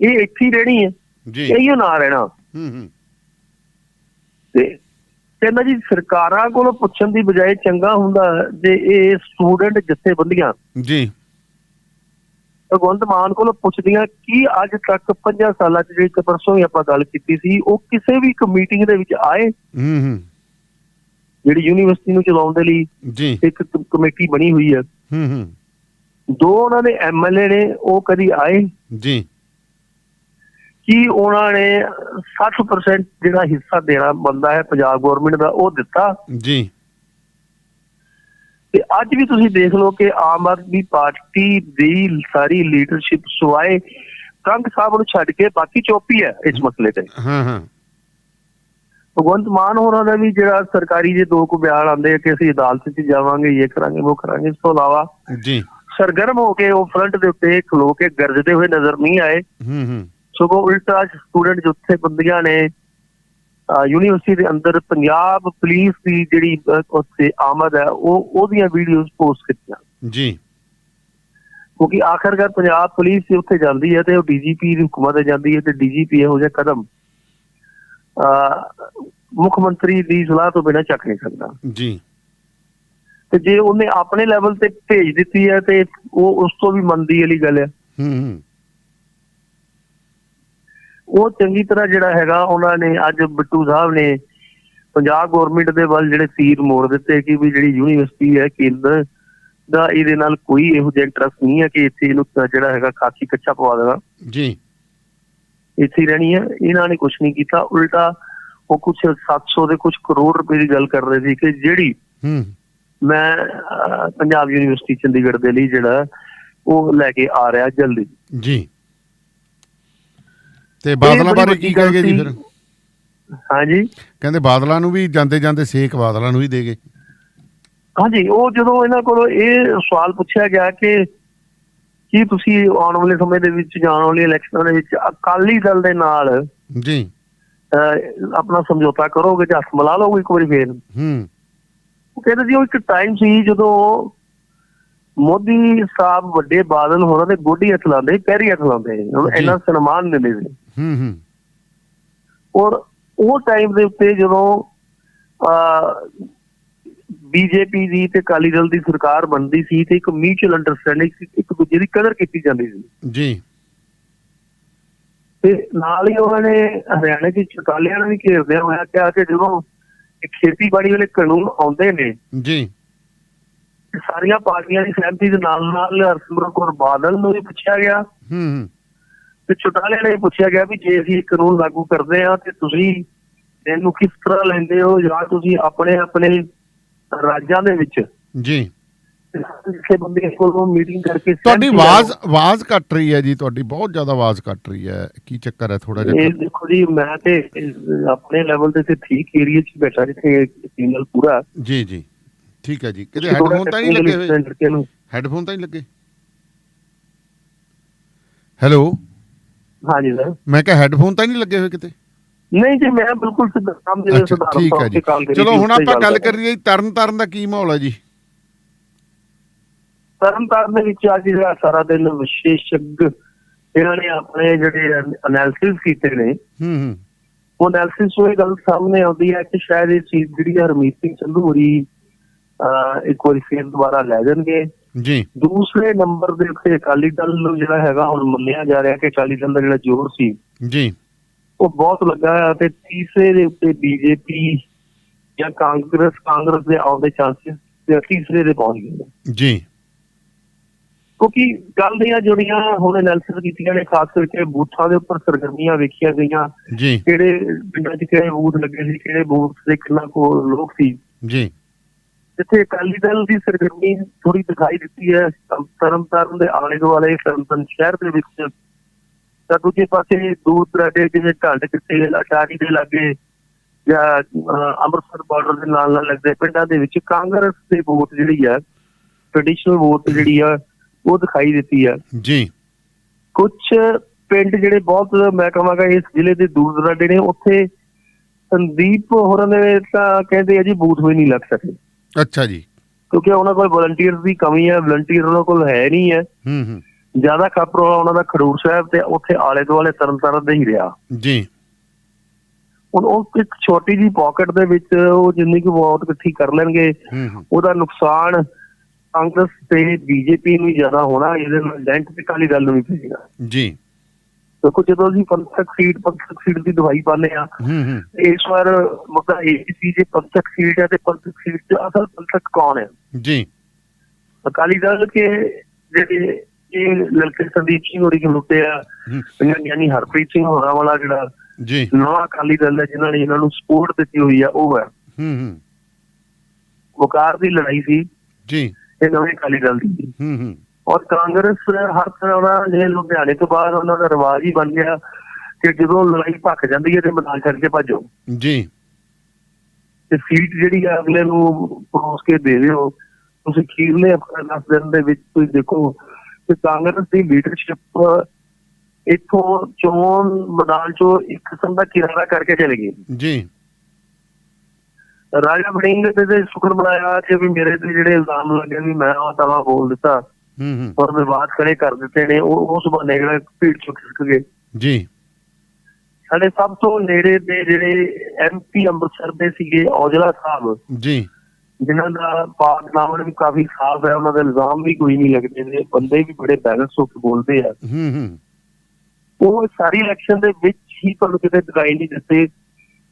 ਇਹ ਇੱਥੇ ਰਹਿਣੀ ਹੈ। ਜੀ। ਇਹੀਓ ਨਾਂ ਰਹਿਣਾ। ਹੂੰ ਹੂੰ। ਤੇ ਕਹਿੰਦਾ ਜੀ ਸਰਕਾਰਾਂ ਕੋਲੋਂ ਪੁੱਛਣ ਦੀ ਬਜਾਏ ਚੰਗਾ ਹੁੰਦਾ ਜੇ ਇਹ ਸਟੂਡੈਂਟ ਜਥੇਬੰਦੀਆਂ ਜੀ। ਭਗਵੰਤ ਮਾਨ ਕੋਲੋਂ ਪੁੱਛਦੀਆਂ ਕਿ ਅੱਜ ਤੱਕ 50 ਸਾਲਾਂ ਚ ਜਿਹੜੀ ਪਰਸੋਂ ਹੀ ਆਪਾਂ ਗੱਲ ਕੀਤੀ ਸੀ ਉਹ ਕਿਸੇ ਵੀ ਇੱਕ ਮੀਟਿੰਗ ਦੇ ਵਿੱਚ ਆਏ। ਹੂੰ ਹੂੰ। ਜਿਹੜੀ ਯੂਨੀਵਰਸਿਟੀ ਨੂੰ ਚਲਾਉਣ ਦੇ ਲਈ ਇੱਕ ਕਮੇਟੀ ਬਣੀ ਹੋਈ ਹੈ। ਹੂੰ ਹੂੰ। ਦੋ ਉਹਨਾਂ ਦੇ ਐਮਐਲਏ ਨੇ ਉਹ ਕਦੀ ਆਏ। ਜੀ। ਕਿ ਉਹਨਾਂ ਨੇ 60% ਜਿਹੜਾ ਹਿੱਸਾ ਦੇਣਾ ਬੰਦਾ ਹੈ ਪੰਜਾਬ ਗਵਰਨਮੈਂਟ ਦਾ ਉਹ ਦਿੱਤਾ। ਜੀ। ਤੇ ਅੱਜ ਵੀ ਤੁਸੀਂ ਦੇਖ ਲਓ ਕਿ ਆਮ ਆਦਮੀ ਪਾਰਟੀ ਦੀ ਸਾਰੀ ਲੀਡਰਸ਼ਿਪ ਸਵਾਏ। ਕੰਗ ਸਾਹਿਬ ਨੂੰ ਛੱਡ ਕੇ ਬਾਕੀ ਚੋਪੀ ਹੈ ਇਸ ਮਸਲੇ ਤੇ। ਹਾਂ ਹਾਂ। ਭਗਵੰਤ ਮਾਨ ਹੋਰਾਂ ਦਾ ਵੀ ਜਿਹੜਾ ਸਰਕਾਰੀ ਜੇ ਦੋ ਕੁ ਬਿਆਨ ਆਉਂਦੇ ਆ ਕਿ ਅਸੀਂ ਅਦਾਲਤ 'ਚ ਜਾਵਾਂਗੇ ਇਹ ਕਰਾਂਗੇ ਉਹ ਕਰਾਂਗੇ ਇਸ ਤੋਂ ਇਲਾਵਾ ਜੀ। ਸਰਗਰਮ ਹੋ ਕੇ ਉਹ ਫਰੰਟ ਦੇ ਉੱਤੇ ਖਲੋ ਕੇ ਗਰਜਦੇ ਹੋਏ ਨਜ਼ਰ ਨਹੀਂ ਆਏ। ਹੂੰ ਹੂੰ। ਸਗੋਂ ਉਲਟਾ ਸਟੂਡੈਂਟ ਜੁੱਥੇ ਬੰਦੀਆਂ ਨੇ ਯੂਨੀਵਰਸਿਟੀ ਦੇ ਅੰਦਰ ਪੰਜਾਬ ਪੁਲਿਸ ਦੀ ਜਿਹੜੀ ਉੱਥੇ ਆਮਦ ਹੈ ਉਹ ਉਹਦੀਆਂ ਵੀਡੀਓਜ਼ ਪੋਸਟ ਕੀਤੀਆਂ। ਜੀ। ਕਿਉਂਕਿ ਆਖਰਕਾਰ ਪੰਜਾਬ ਪੁਲਿਸ ਉੱਥੇ ਜਾਂਦੀ ਹੈ ਤੇ ਉਹ ਡੀਜੀਪੀ ਦੀ ਹੁਕਮਾਂ ਤੇ ਜਾਂਦੀ ਹੈ ਤੇ ਡੀਜੀਪੀ ਇਹੋ ਜਿਹਾ ਕਦਮ ਮੁੱਖ ਮੰਤਰੀ ਦੀ ਸਲਾਹ ਤੋਂ ਬਿਨਾਂ ਚੱਕ ਨਹੀਂ ਸਕਦਾ। ਜੀ। ਤੇ ਜੇ ਉਹਨੇ ਆਪਣੇ ਲੈਵਲ ਤੇ ਭੇਜ ਦਿੱਤੀ ਹੈ ਤੇ ਉਹ ਉਸ ਤੋਂ ਵੀ ਮੰਦੀ ਵਾਲੀ ਗੱਲ ਹੈ। ਉਹ ਚੰਗੀ ਤਰ੍ਹਾਂ ਜਿਹੜਾ ਹੈਗਾ ਉਹਨਾਂ ਨੇ ਅੱਜ ਬਿੱਟੂ ਸਾਹਿਬ ਨੇ ਪੰਜਾਬ ਗਵਰਨਮੈਂਟ ਦੇ ਵੱਲ ਜਿਹੜੇ ਤੀਰ ਮੋੜ ਦਿੱਤੇ ਕਿ ਵੀ ਜਿਹੜੀ ਯੂਨੀਵਰਸਿਟੀ ਹੈ ਕੇਂਦਰ ਦਾ ਇਹਦੇ ਨਾਲ ਕੋਈ ਇਹੋ ਜਿਹਾ ਇੰਟਰਸਟ ਨਹੀਂ ਹੈ ਕਿ ਇੱਥੇ ਇਹਨੂੰ ਜਿਹੜਾ ਹੈਗਾ ਖਾਕੀ ਕੱਚਾ ਪਵਾ ਦੇਣਾ। ਜੀ। ਇੱਥੇ ਹੀ ਰਹਿਣੀ ਹੈ ਇਹਨਾਂ ਨੇ ਕੁਝ ਨਹੀਂ ਕੀਤਾ। ਉਲਟਾ ਉਹ ਕੁਝ 700 ਦੇ ਕੁਝ ਕਰੋੜ ਰੁਪਏ ਦੀ ਗੱਲ ਕਰ ਰਹੇ ਸੀ ਕਿ ਜਿਹੜੀ ਹੂੰ। ਮੈਂ ਪੰਜਾਬ ਯੂਨੀਵਰਸਿਟੀ ਚੰਡੀਗੜ੍ਹ ਦੇ ਲਈ ਜਿਹੜਾ ਉਹ ਲੈ ਕੇ ਆ ਰਿਹਾ ਜਲਦੀ। ਜੀ। ਤੇ ਬਾਦਲਾਂ ਬਾਰੇ ਕੀ ਕਹੇਗੇ ਜੀ। ਫਿਰ? ਹਾਂਜੀ? ਕਹਿੰਦੇ ਬਾਦਲਾਂ ਨੂੰ ਵੀ ਜਾਂਦੇ ਜਾਂਦੇ ਸੇਕ ਬਾਦਲਾਂ ਨੂੰ ਹੀ ਦੇਗੇ ਹਾਂਜੀ ਉਹ ਜਦੋਂ ਇਹਨਾਂ ਕੋਲੋਂ ਇਹ ਸਵਾਲ ਪੁੱਛਿਆ ਗਿਆ ਕਿ ਕੀ ਤੁਸੀਂ ਆਉਣ ਵਾਲੇ ਸਮੇਂ ਦੇ ਵਿੱਚ ਜਾਣ ਵਾਲੀ ਇਲੈਕਸ਼ਨਾਂ ਦੇ ਵਿੱਚ ਅਕਾਲੀ ਦਲ ਦੇ ਨਾਲ ਜੀ। ਆਪਣਾ ਸਮਝੌਤਾ ਕਰੋਗੇ ਜਾਂ ਹੱਥ ਮਿਲਾ ਲਓਗੇ ਇੱਕ ਵਾਰੀ ਫੇਰ? ਹੂੰ। ਉਹ ਕਹਿੰਦੇ ਸੀ ਉਹ ਇੱਕ ਟਾਈਮ ਸੀ ਜਦੋਂ ਮੋਦੀ ਸਾਹਿਬ ਵੱਡੇ ਬਾਦਲ ਹੋਰਾਂ ਦੇ ਗੋਡੀ ਹੱਥ ਲਾਉਂਦੇ ਪੈਰੀ ਹੱਥ ਲਾਉਂਦੇ। ਉਹਨੂੰ ਜੀ। ਇੰਨਾ ਸਨਮਾਨ ਦਿੰਦੇ ਸੀ। ਹੂੰ ਹੂੰ। ਔਰ ਉਹ ਟਾਈਮ ਦੇ ਉੱਤੇ ਜਦੋਂ ਬੀਜੇਪੀ ਦੀ ਤੇ ਅਕਾਲੀ ਦਲ ਦੀ ਸਰਕਾਰ ਬਣਦੀ ਸੀ ਤੇ ਇੱਕ ਮਿਊਚੁਅਲ ਅੰਡਰਸਟੈਂਡਿੰਗ ਇੱਕ ਦੂਜੇ ਦੀ ਕਦਰ ਕੀਤੀ ਜਾਂਦੀ ਸੀ। ਜੀ। ਤੇ ਨਾਲ ਹੀ ਉਹਨਾਂ ਨੇ ਹਰਿਆਣਾ ਦੀ ਚਕਾਲਿਆਂ ਨੂੰ ਵੀ ਘੇਰਦਿਆਂ ਹੋਇਆ ਕਿਹਾ ਕਿ ਜਦੋਂ ਖੇਤੀਬਾੜੀ ਵਾਲੇ ਕਾਨੂੰਨ ਆਉਂਦੇ ਨੇ ਜੀ। ਸਾਰੀਆਂ ਪਾਰਟੀਆਂ ਦੀ ਸਹਿਮਤੀ ਦੇ ਨਾਲ ਨਾਲ ਹਰਸਿਮਰਤ ਕੌਰ ਬਾਦਲ ਨੂੰ ਵੀ ਪੁੱਛਿਆ ਗਿਆ। ਹੂੰ ਤੇ ਚੁਟਾਲੇ ਨੇ ਪੁੱਛਿਆ ਗਿਆ ਵੀ ਜੇ ਅਸੀਂ ਕਾਨੂੰਨ ਲਾਗੂ ਕਰਦੇ ਆ ਤੇ ਤੁਸੀਂ ਇਹਨੂੰ ਕਿਸ ਤਰ੍ਹਾਂ ਲੈਂਦੇ ਹੋ ਜਾਂ ਤੁਸੀਂ ਆਪਣੇ ਆਪਣੇ ਰਾਜਾਂ ਦੇ ਵਿੱਚ। ਜੀ। ਜਿੱਥੇ ਬੰਦੇ ਕੋਲੋਂ ਮੀਟਿੰਗ ਕਰਕੇ ਤੁਹਾਡੀ ਆਵਾਜ਼ ਆਵਾਜ਼ ਕੱਟ ਰਹੀ ਹੈ ਜੀ ਤੁਹਾਡੀ ਬਹੁਤ ਜ਼ਿਆਦਾ ਆਵਾਜ਼ ਕੱਟ ਰਹੀ ਹੈ। ਕੀ ਚੱਕਰ ਹੈ ਥੋੜਾ ਇਹ ਜਿਹਾ ਦੇਖੋ ਜੀ ਮੈਂ ਤੇ ਆਪਣੇ ਲੈਵਲ ਤੇ ਤੇ ਠੀਕ ਏਰੀਆ 'ਚ ਬੈਠਾ ਜਿੱਥੇ ਸਿਗਨਲ ਪੂਰਾ। ਜੀ ਜੀ। ਠੀਕ ਹੈ ਜੀ। ਕਿਤੇ ਹੈੱਡਫੋਨ ਤਾਂ ਨਹੀਂ ਲੱਗੇ ਹੋਏ? ਹੋਏ ਹੈੱਡਫੋਨ ਤਾਂ ਨਹੀਂ ਲੱਗੇ? ਹੈਲੋ ਹਾਂਜੀ ਸਰ ਮੈਂ ਕਿਹਾ ਹੈੱਡਫੋਨ ਤਾਂ ਨਹੀਂ ਲੱਗੇ ਹੋਏ ਕਿਤੇ? ਨਹੀਂ ਜੀ ਮੈਂ ਬਿਲਕੁਲ ਸਿੱਧਾ ਕੰਮ ਦੇ ਅੱਛਾ ਸਧਾਰਨ ਠੀਕ ਹੈ ਜੀ। ਚਲੋ ਹੁਣ ਆਪਾਂ ਗੱਲ ਕਰ ਕਰੀਏ ਤਰਨ ਤਾਰਨ ਦਾ ਕੀ ਮਾਹੌਲ ਹੈ ਜੀ? ਤਰਨਤਾਰਨ ਦੇ ਵਿੱਚ ਅੱਜ ਜਿਹੜਾ ਸਾਰਾ ਦਿਨ ਵਿਸ਼ੇਸ਼জ্ঞ ਇਹਨਾਂ ਨੇ ਆਪਣੇ ਜਿਹੜੇ ਐਨਾਲਿਸਿਸ ਕੀਤੇ ਨੇ ਹੂੰ ਹੂੰ। ਉਹ ਐਨਾਲਿਸਿਸ ਤੋਂ ਇਹ ਗੱਲ ਸਾਹਮਣੇ ਆਉਂਦੀ ਹੈ ਕਿ ਸ਼ਾਇਦ ਇਹ ਚੀਜ਼ ਜਿਹੜੀ ਹਰਮੀਤ ਸਿੰਘ ਸੰਧੂ ਹੋਰੀ ਅਹ, ਇੱਕ ਵਾਰੀ ਫੇਰ ਦੁਬਾਰਾ ਲੈ ਜਾਣਗੇ। ਜੀ। ਦੂਸਰੇ ਨੰਬਰ ਦੇ ਉੱਤੇ ਅਕਾਲੀ ਦਲ ਨੂੰ ਜਿਹੜਾ ਹੈਗਾ ਹੁਣ ਮੰਨਿਆ ਜਾ ਰਿਹਾ ਕਿ ਅਕਾਲੀ ਦਲ ਦਾ ਜਿਹੜਾ ਜ਼ੋਰ ਸੀ ਜੀ। ਉਹ ਬਹੁਤ ਲੱਗਾ ਹੈ ਤੇ ਤੀਸਰੇ ਦੇ ਉੱਤੇ ਬੀਜੇਪੀ ਜਾਂ ਕਾਂਗਰਸ ਕਾਂਗਰਸ ਦੇ ਆਉਣ ਦੇ ਚਾਂਸਸ ਤੇ ਤੀਸਰੇ ਦੇ ਪਹੁੰਚ ਗਏ। ਜੀ। ਕਿਉਂਕਿ ਗੱਲ ਦੀਆਂ ਜੁੜੀਆਂ ਹੁਣ ਐਨਾਲਿਸਿਸ ਕੀਤੀਆਂ ਨੇ ਖਾਸ ਕਰਕੇ ਬੂਥਾਂ ਦੇ ਉੱਪਰ ਸਰਗਰਮੀਆਂ ਵੇਖੀਆਂ ਗਈਆਂ ਜੀ। ਕਿਹੜੇ ਪਿੰਡਾਂ 'ਚ ਕਿਹੜੇ ਬੂਥ ਲੱਗੇ ਸੀ ਕਿਹੜੇ ਬੂਥ ਦੇ ਕੋ ਲੋਕ ਸੀ। ਜੀ। ਜਿੱਥੇ ਅਕਾਲੀ ਦਲ ਦੀ ਸਰਗਰਮੀ ਥੋੜੀ ਦਿਖਾਈ ਦਿੱਤੀ ਹੈ ਤਰਨਤਾਰਨ ਦੇ ਆਲੇ ਦੁਆਲੇ ਤਰਨਤਾਰਨ ਸ਼ਹਿਰ ਦੇ ਵਿੱਚ ਤਾਂ ਦੂਜੇ ਪਾਸੇ ਦੂਰ ਦਰਾਡੇ ਜਿਵੇਂ ਢੰਡ ਕਿੱਤੇ ਅਟਾਰੀ ਦੇ ਲਾਗੇ ਜਾਂ ਅੰਮ੍ਰਿਤਸਰ ਬਾਰਡਰ ਦੇ ਨਾਲ ਨਾਲ ਲੱਗਦੇ ਪਿੰਡਾਂ ਦੇ ਵਿੱਚ ਕਾਂਗਰਸ ਦੇ ਵੋਟ ਜਿਹੜੀ ਆ ਟ੍ਰੈਡੀਸ਼ਨਲ ਵੋਟ ਜਿਹੜੀ ਆ ਉਹ ਦਿਖਾਈ ਦਿੱਤੀ ਆ। ਜੀ। ਕੁਝ ਪਿੰਡ ਜਿਹੜੇ ਬਹੁਤ ਮੈਂ ਕਹਾਂਗਾ ਇਸ ਜ਼ਿਲ੍ਹੇ ਦੇ ਦੂਰ ਦਰਾਡੇ ਨੇ ਉੱਥੇ ਸੰਦੀਪ ਹੋਰਾਂ ਦੇ ਤਾਂ ਕਹਿੰਦੇ ਆ ਜੀ ਬੂਥ ਵੀ ਨਹੀਂ ਲੱਗ ਸਕੇ। ਅੱਛਾ ਜੀ। ਕਿਉਂਕਿ ਉਹਨਾਂ ਕੋਲ ਵਲੰਟੀਅਰਸ ਦੀ ਕਮੀ ਹੈ ਵਲੰਟੀਅਰ ਉਹਨਾਂ ਕੋਲ ਹੈ ਨਹੀਂ ਹੈ ਹੂੰ ਹੂੰ। ਜ਼ਿਆਦਾ ਖਪਰੋ ਉਹਨਾਂ ਦਾ ਖਡੂਰ ਸਾਹਿਬ ਤੇ ਉੱਥੇ ਆਲੇ ਦੁਆਲੇ ਤਰਨਤਾਰਨ ਦੇ ਹੀ ਰਿਹਾ। ਜੀ। ਹੁਣ ਉਹ ਇੱਕ ਛੋਟੀ ਜੀ ਪਾਕਟ ਦੇ ਵਿੱਚ ਉਹ ਜਿੰਨੀ ਕੁ ਵੋਟ ਇਕੱਠੀ ਕਰ ਲੈਣਗੇ ਉਹਦਾ ਨੁਕਸਾਨ ਕਾਂਗਰਸ ਤੇ ਬੀਜੇਪੀ ਨੂੰ ਜ਼ਿਆਦਾ ਹੋਣਾ ਇਹਦੇ ਨਾਲ ਡੈਂਟ ਤੇ ਕਾਲੀ ਗੱਲ ਨਹੀਂ ਪਏਗਾ ਜੀ। ਦੇਖੋ ਜਦੋਂ ਅਸੀਂ ਪੰਥਕ ਸੀਟ ਪੰਥਕ ਸੀਟ ਦੀ ਦਵਾਈ ਪਾਉਂਦੇ ਆ ਇਸ ਵਾਰ ਮੁੱਦਾ ਇਹ ਸੀ ਜੇ ਪੰਥਕ ਸੀਟ ਹੈ ਤੇ ਪੰਥਕ ਸੀਟ 'ਚ ਅਸਲ ਪੰਥਕ ਕੌਣ ਹੈ? ਜੀ। ਅਕਾਲੀ ਦਲ ਕੇ ਜਿਹੜੇ ਇਹ ਲੜਕੇ ਸੰਦੀਪ ਸਿੰਘ ਹੋਰੀ ਕਿ ਲੁੱਟੇ ਆ। ਯਾਨੀ ਹਰਪ੍ਰੀਤ ਸਿੰਘ ਹੋਰਾਂ ਵਾਲਾ ਜਿਹੜਾ ਜੀ। ਨਵਾਂ ਅਕਾਲੀ ਦਲ ਹੈ ਜਿਨ੍ਹਾਂ ਨੇ ਇਹਨਾਂ ਨੂੰ ਸਪੋਰਟ ਦਿੱਤੀ ਹੋਈ ਆ ਉਹ ਹੈ। ਹੂੰ ਹੂੰ। ਵਕਾਰ ਦੀ ਲੜਾਈ ਸੀ। ਜੀ। ਇਹ ਨਵੇਂ ਅਕਾਲੀ ਦਲ ਦੀ। ਹੂੰ ਹੂੰ। ਔਰ ਕਾਂਗਰਸ ਹਰ ਤਰ੍ਹਾਂ ਦਾ ਜੇ ਲੁਧਿਆਣੇ ਤੋਂ ਬਾਅਦ ਉਹਨਾਂ ਦਾ ਰਿਵਾਜ ਹੀ ਬਣ ਗਿਆ ਕਿ ਜਦੋਂ ਲੜਾਈ ਭੱਖ ਜਾਂਦੀ ਹੈ ਤੇ ਮੈਦਾਨ ਛੱਡ ਕੇ ਭੱਜੋ। ਜੀ। ਤੇ ਸੀਟ ਜਿਹੜੀ ਆ ਅਗਲੇ ਨੂੰ ਪਰੋਸ ਕੇ ਦੇ ਦਿਓ। ਤੁਸੀਂ ਖੀਰਲੇ 10 ਦਿਨ ਦੇ ਵਿੱਚ ਤੁਸੀਂ ਦੇਖੋ ਕਿ ਕਾਂਗਰਸ ਦੀ ਲੀਡਰਸ਼ਿਪ ਇੱਥੋਂ ਚੋਣ ਮੈਦਾਨ ਚੋਂ ਇੱਕ ਕਿਸਮ ਦਾ ਕਿਨਾਰਾ ਕਰਕੇ ਚਲੇ ਗਈ। ਜੀ। ਰਾਜਾ ਵੜਿੰਗ ਤੇ ਤੇ ਸ਼ੁਕਰ ਬਣਾਇਆ ਕਿ ਵੀ ਮੇਰੇ ਤੇ ਜਿਹੜੇ ਇਲਜ਼ਾਮ ਲੱਗੇ ਵੀ ਮੈਂ ਉਹ ਤਵਾ ਬੋਲ ਦਿੱਤਾ। ਹੂੰ ਹੂੰ। ਔਰ ਵਿਵਾਦ ਖੜੇ ਕਰ ਦਿੱਤੇ ਨੇ ਉਹ ਉਸ ਬਹਾਨੇ ਜਿਹੜਾ ਭੀੜ ਚੁੱਕ ਸਕ ਗਏ। ਜੀ। ਸਾਡੇ ਸਭ ਤੋਂ ਨੇੜੇ ਦੇ ਜਿਹੜੇ ਐਮਪੀ ਅੰਮ੍ਰਿਤਸਰ ਦੇ ਸੀਗੇ ਔਜਲਾ ਸਾਹਿਬ ਜੀ। ਜਿਨ੍ਹਾਂ ਦਾ ਪਾਕ ਨਾਮਨ ਵੀ ਕਾਫੀ ਸਾਫ਼ ਹੈ ਉਹਨਾਂ ਦੇ ਇਲਜ਼ਾਮ ਵੀ ਕੋਈ ਨਹੀਂ ਲੱਗਦੇ ਨੇ ਬੰਦੇ ਵੀ ਬੜੇ ਬੈਲੈਂਸ ਹੋ ਕੇ ਬੋਲਦੇ ਆ। ਹੂੰ ਹੂੰ। ਉਹ ਸਾਰੀ ਇਲੈਕਸ਼ਨ ਦੇ ਵਿੱਚ ਹੀ ਤੁਹਾਨੂੰ ਕਿਤੇ ਦਿਖਾਈ ਨਹੀਂ ਦਿੱਤੇ।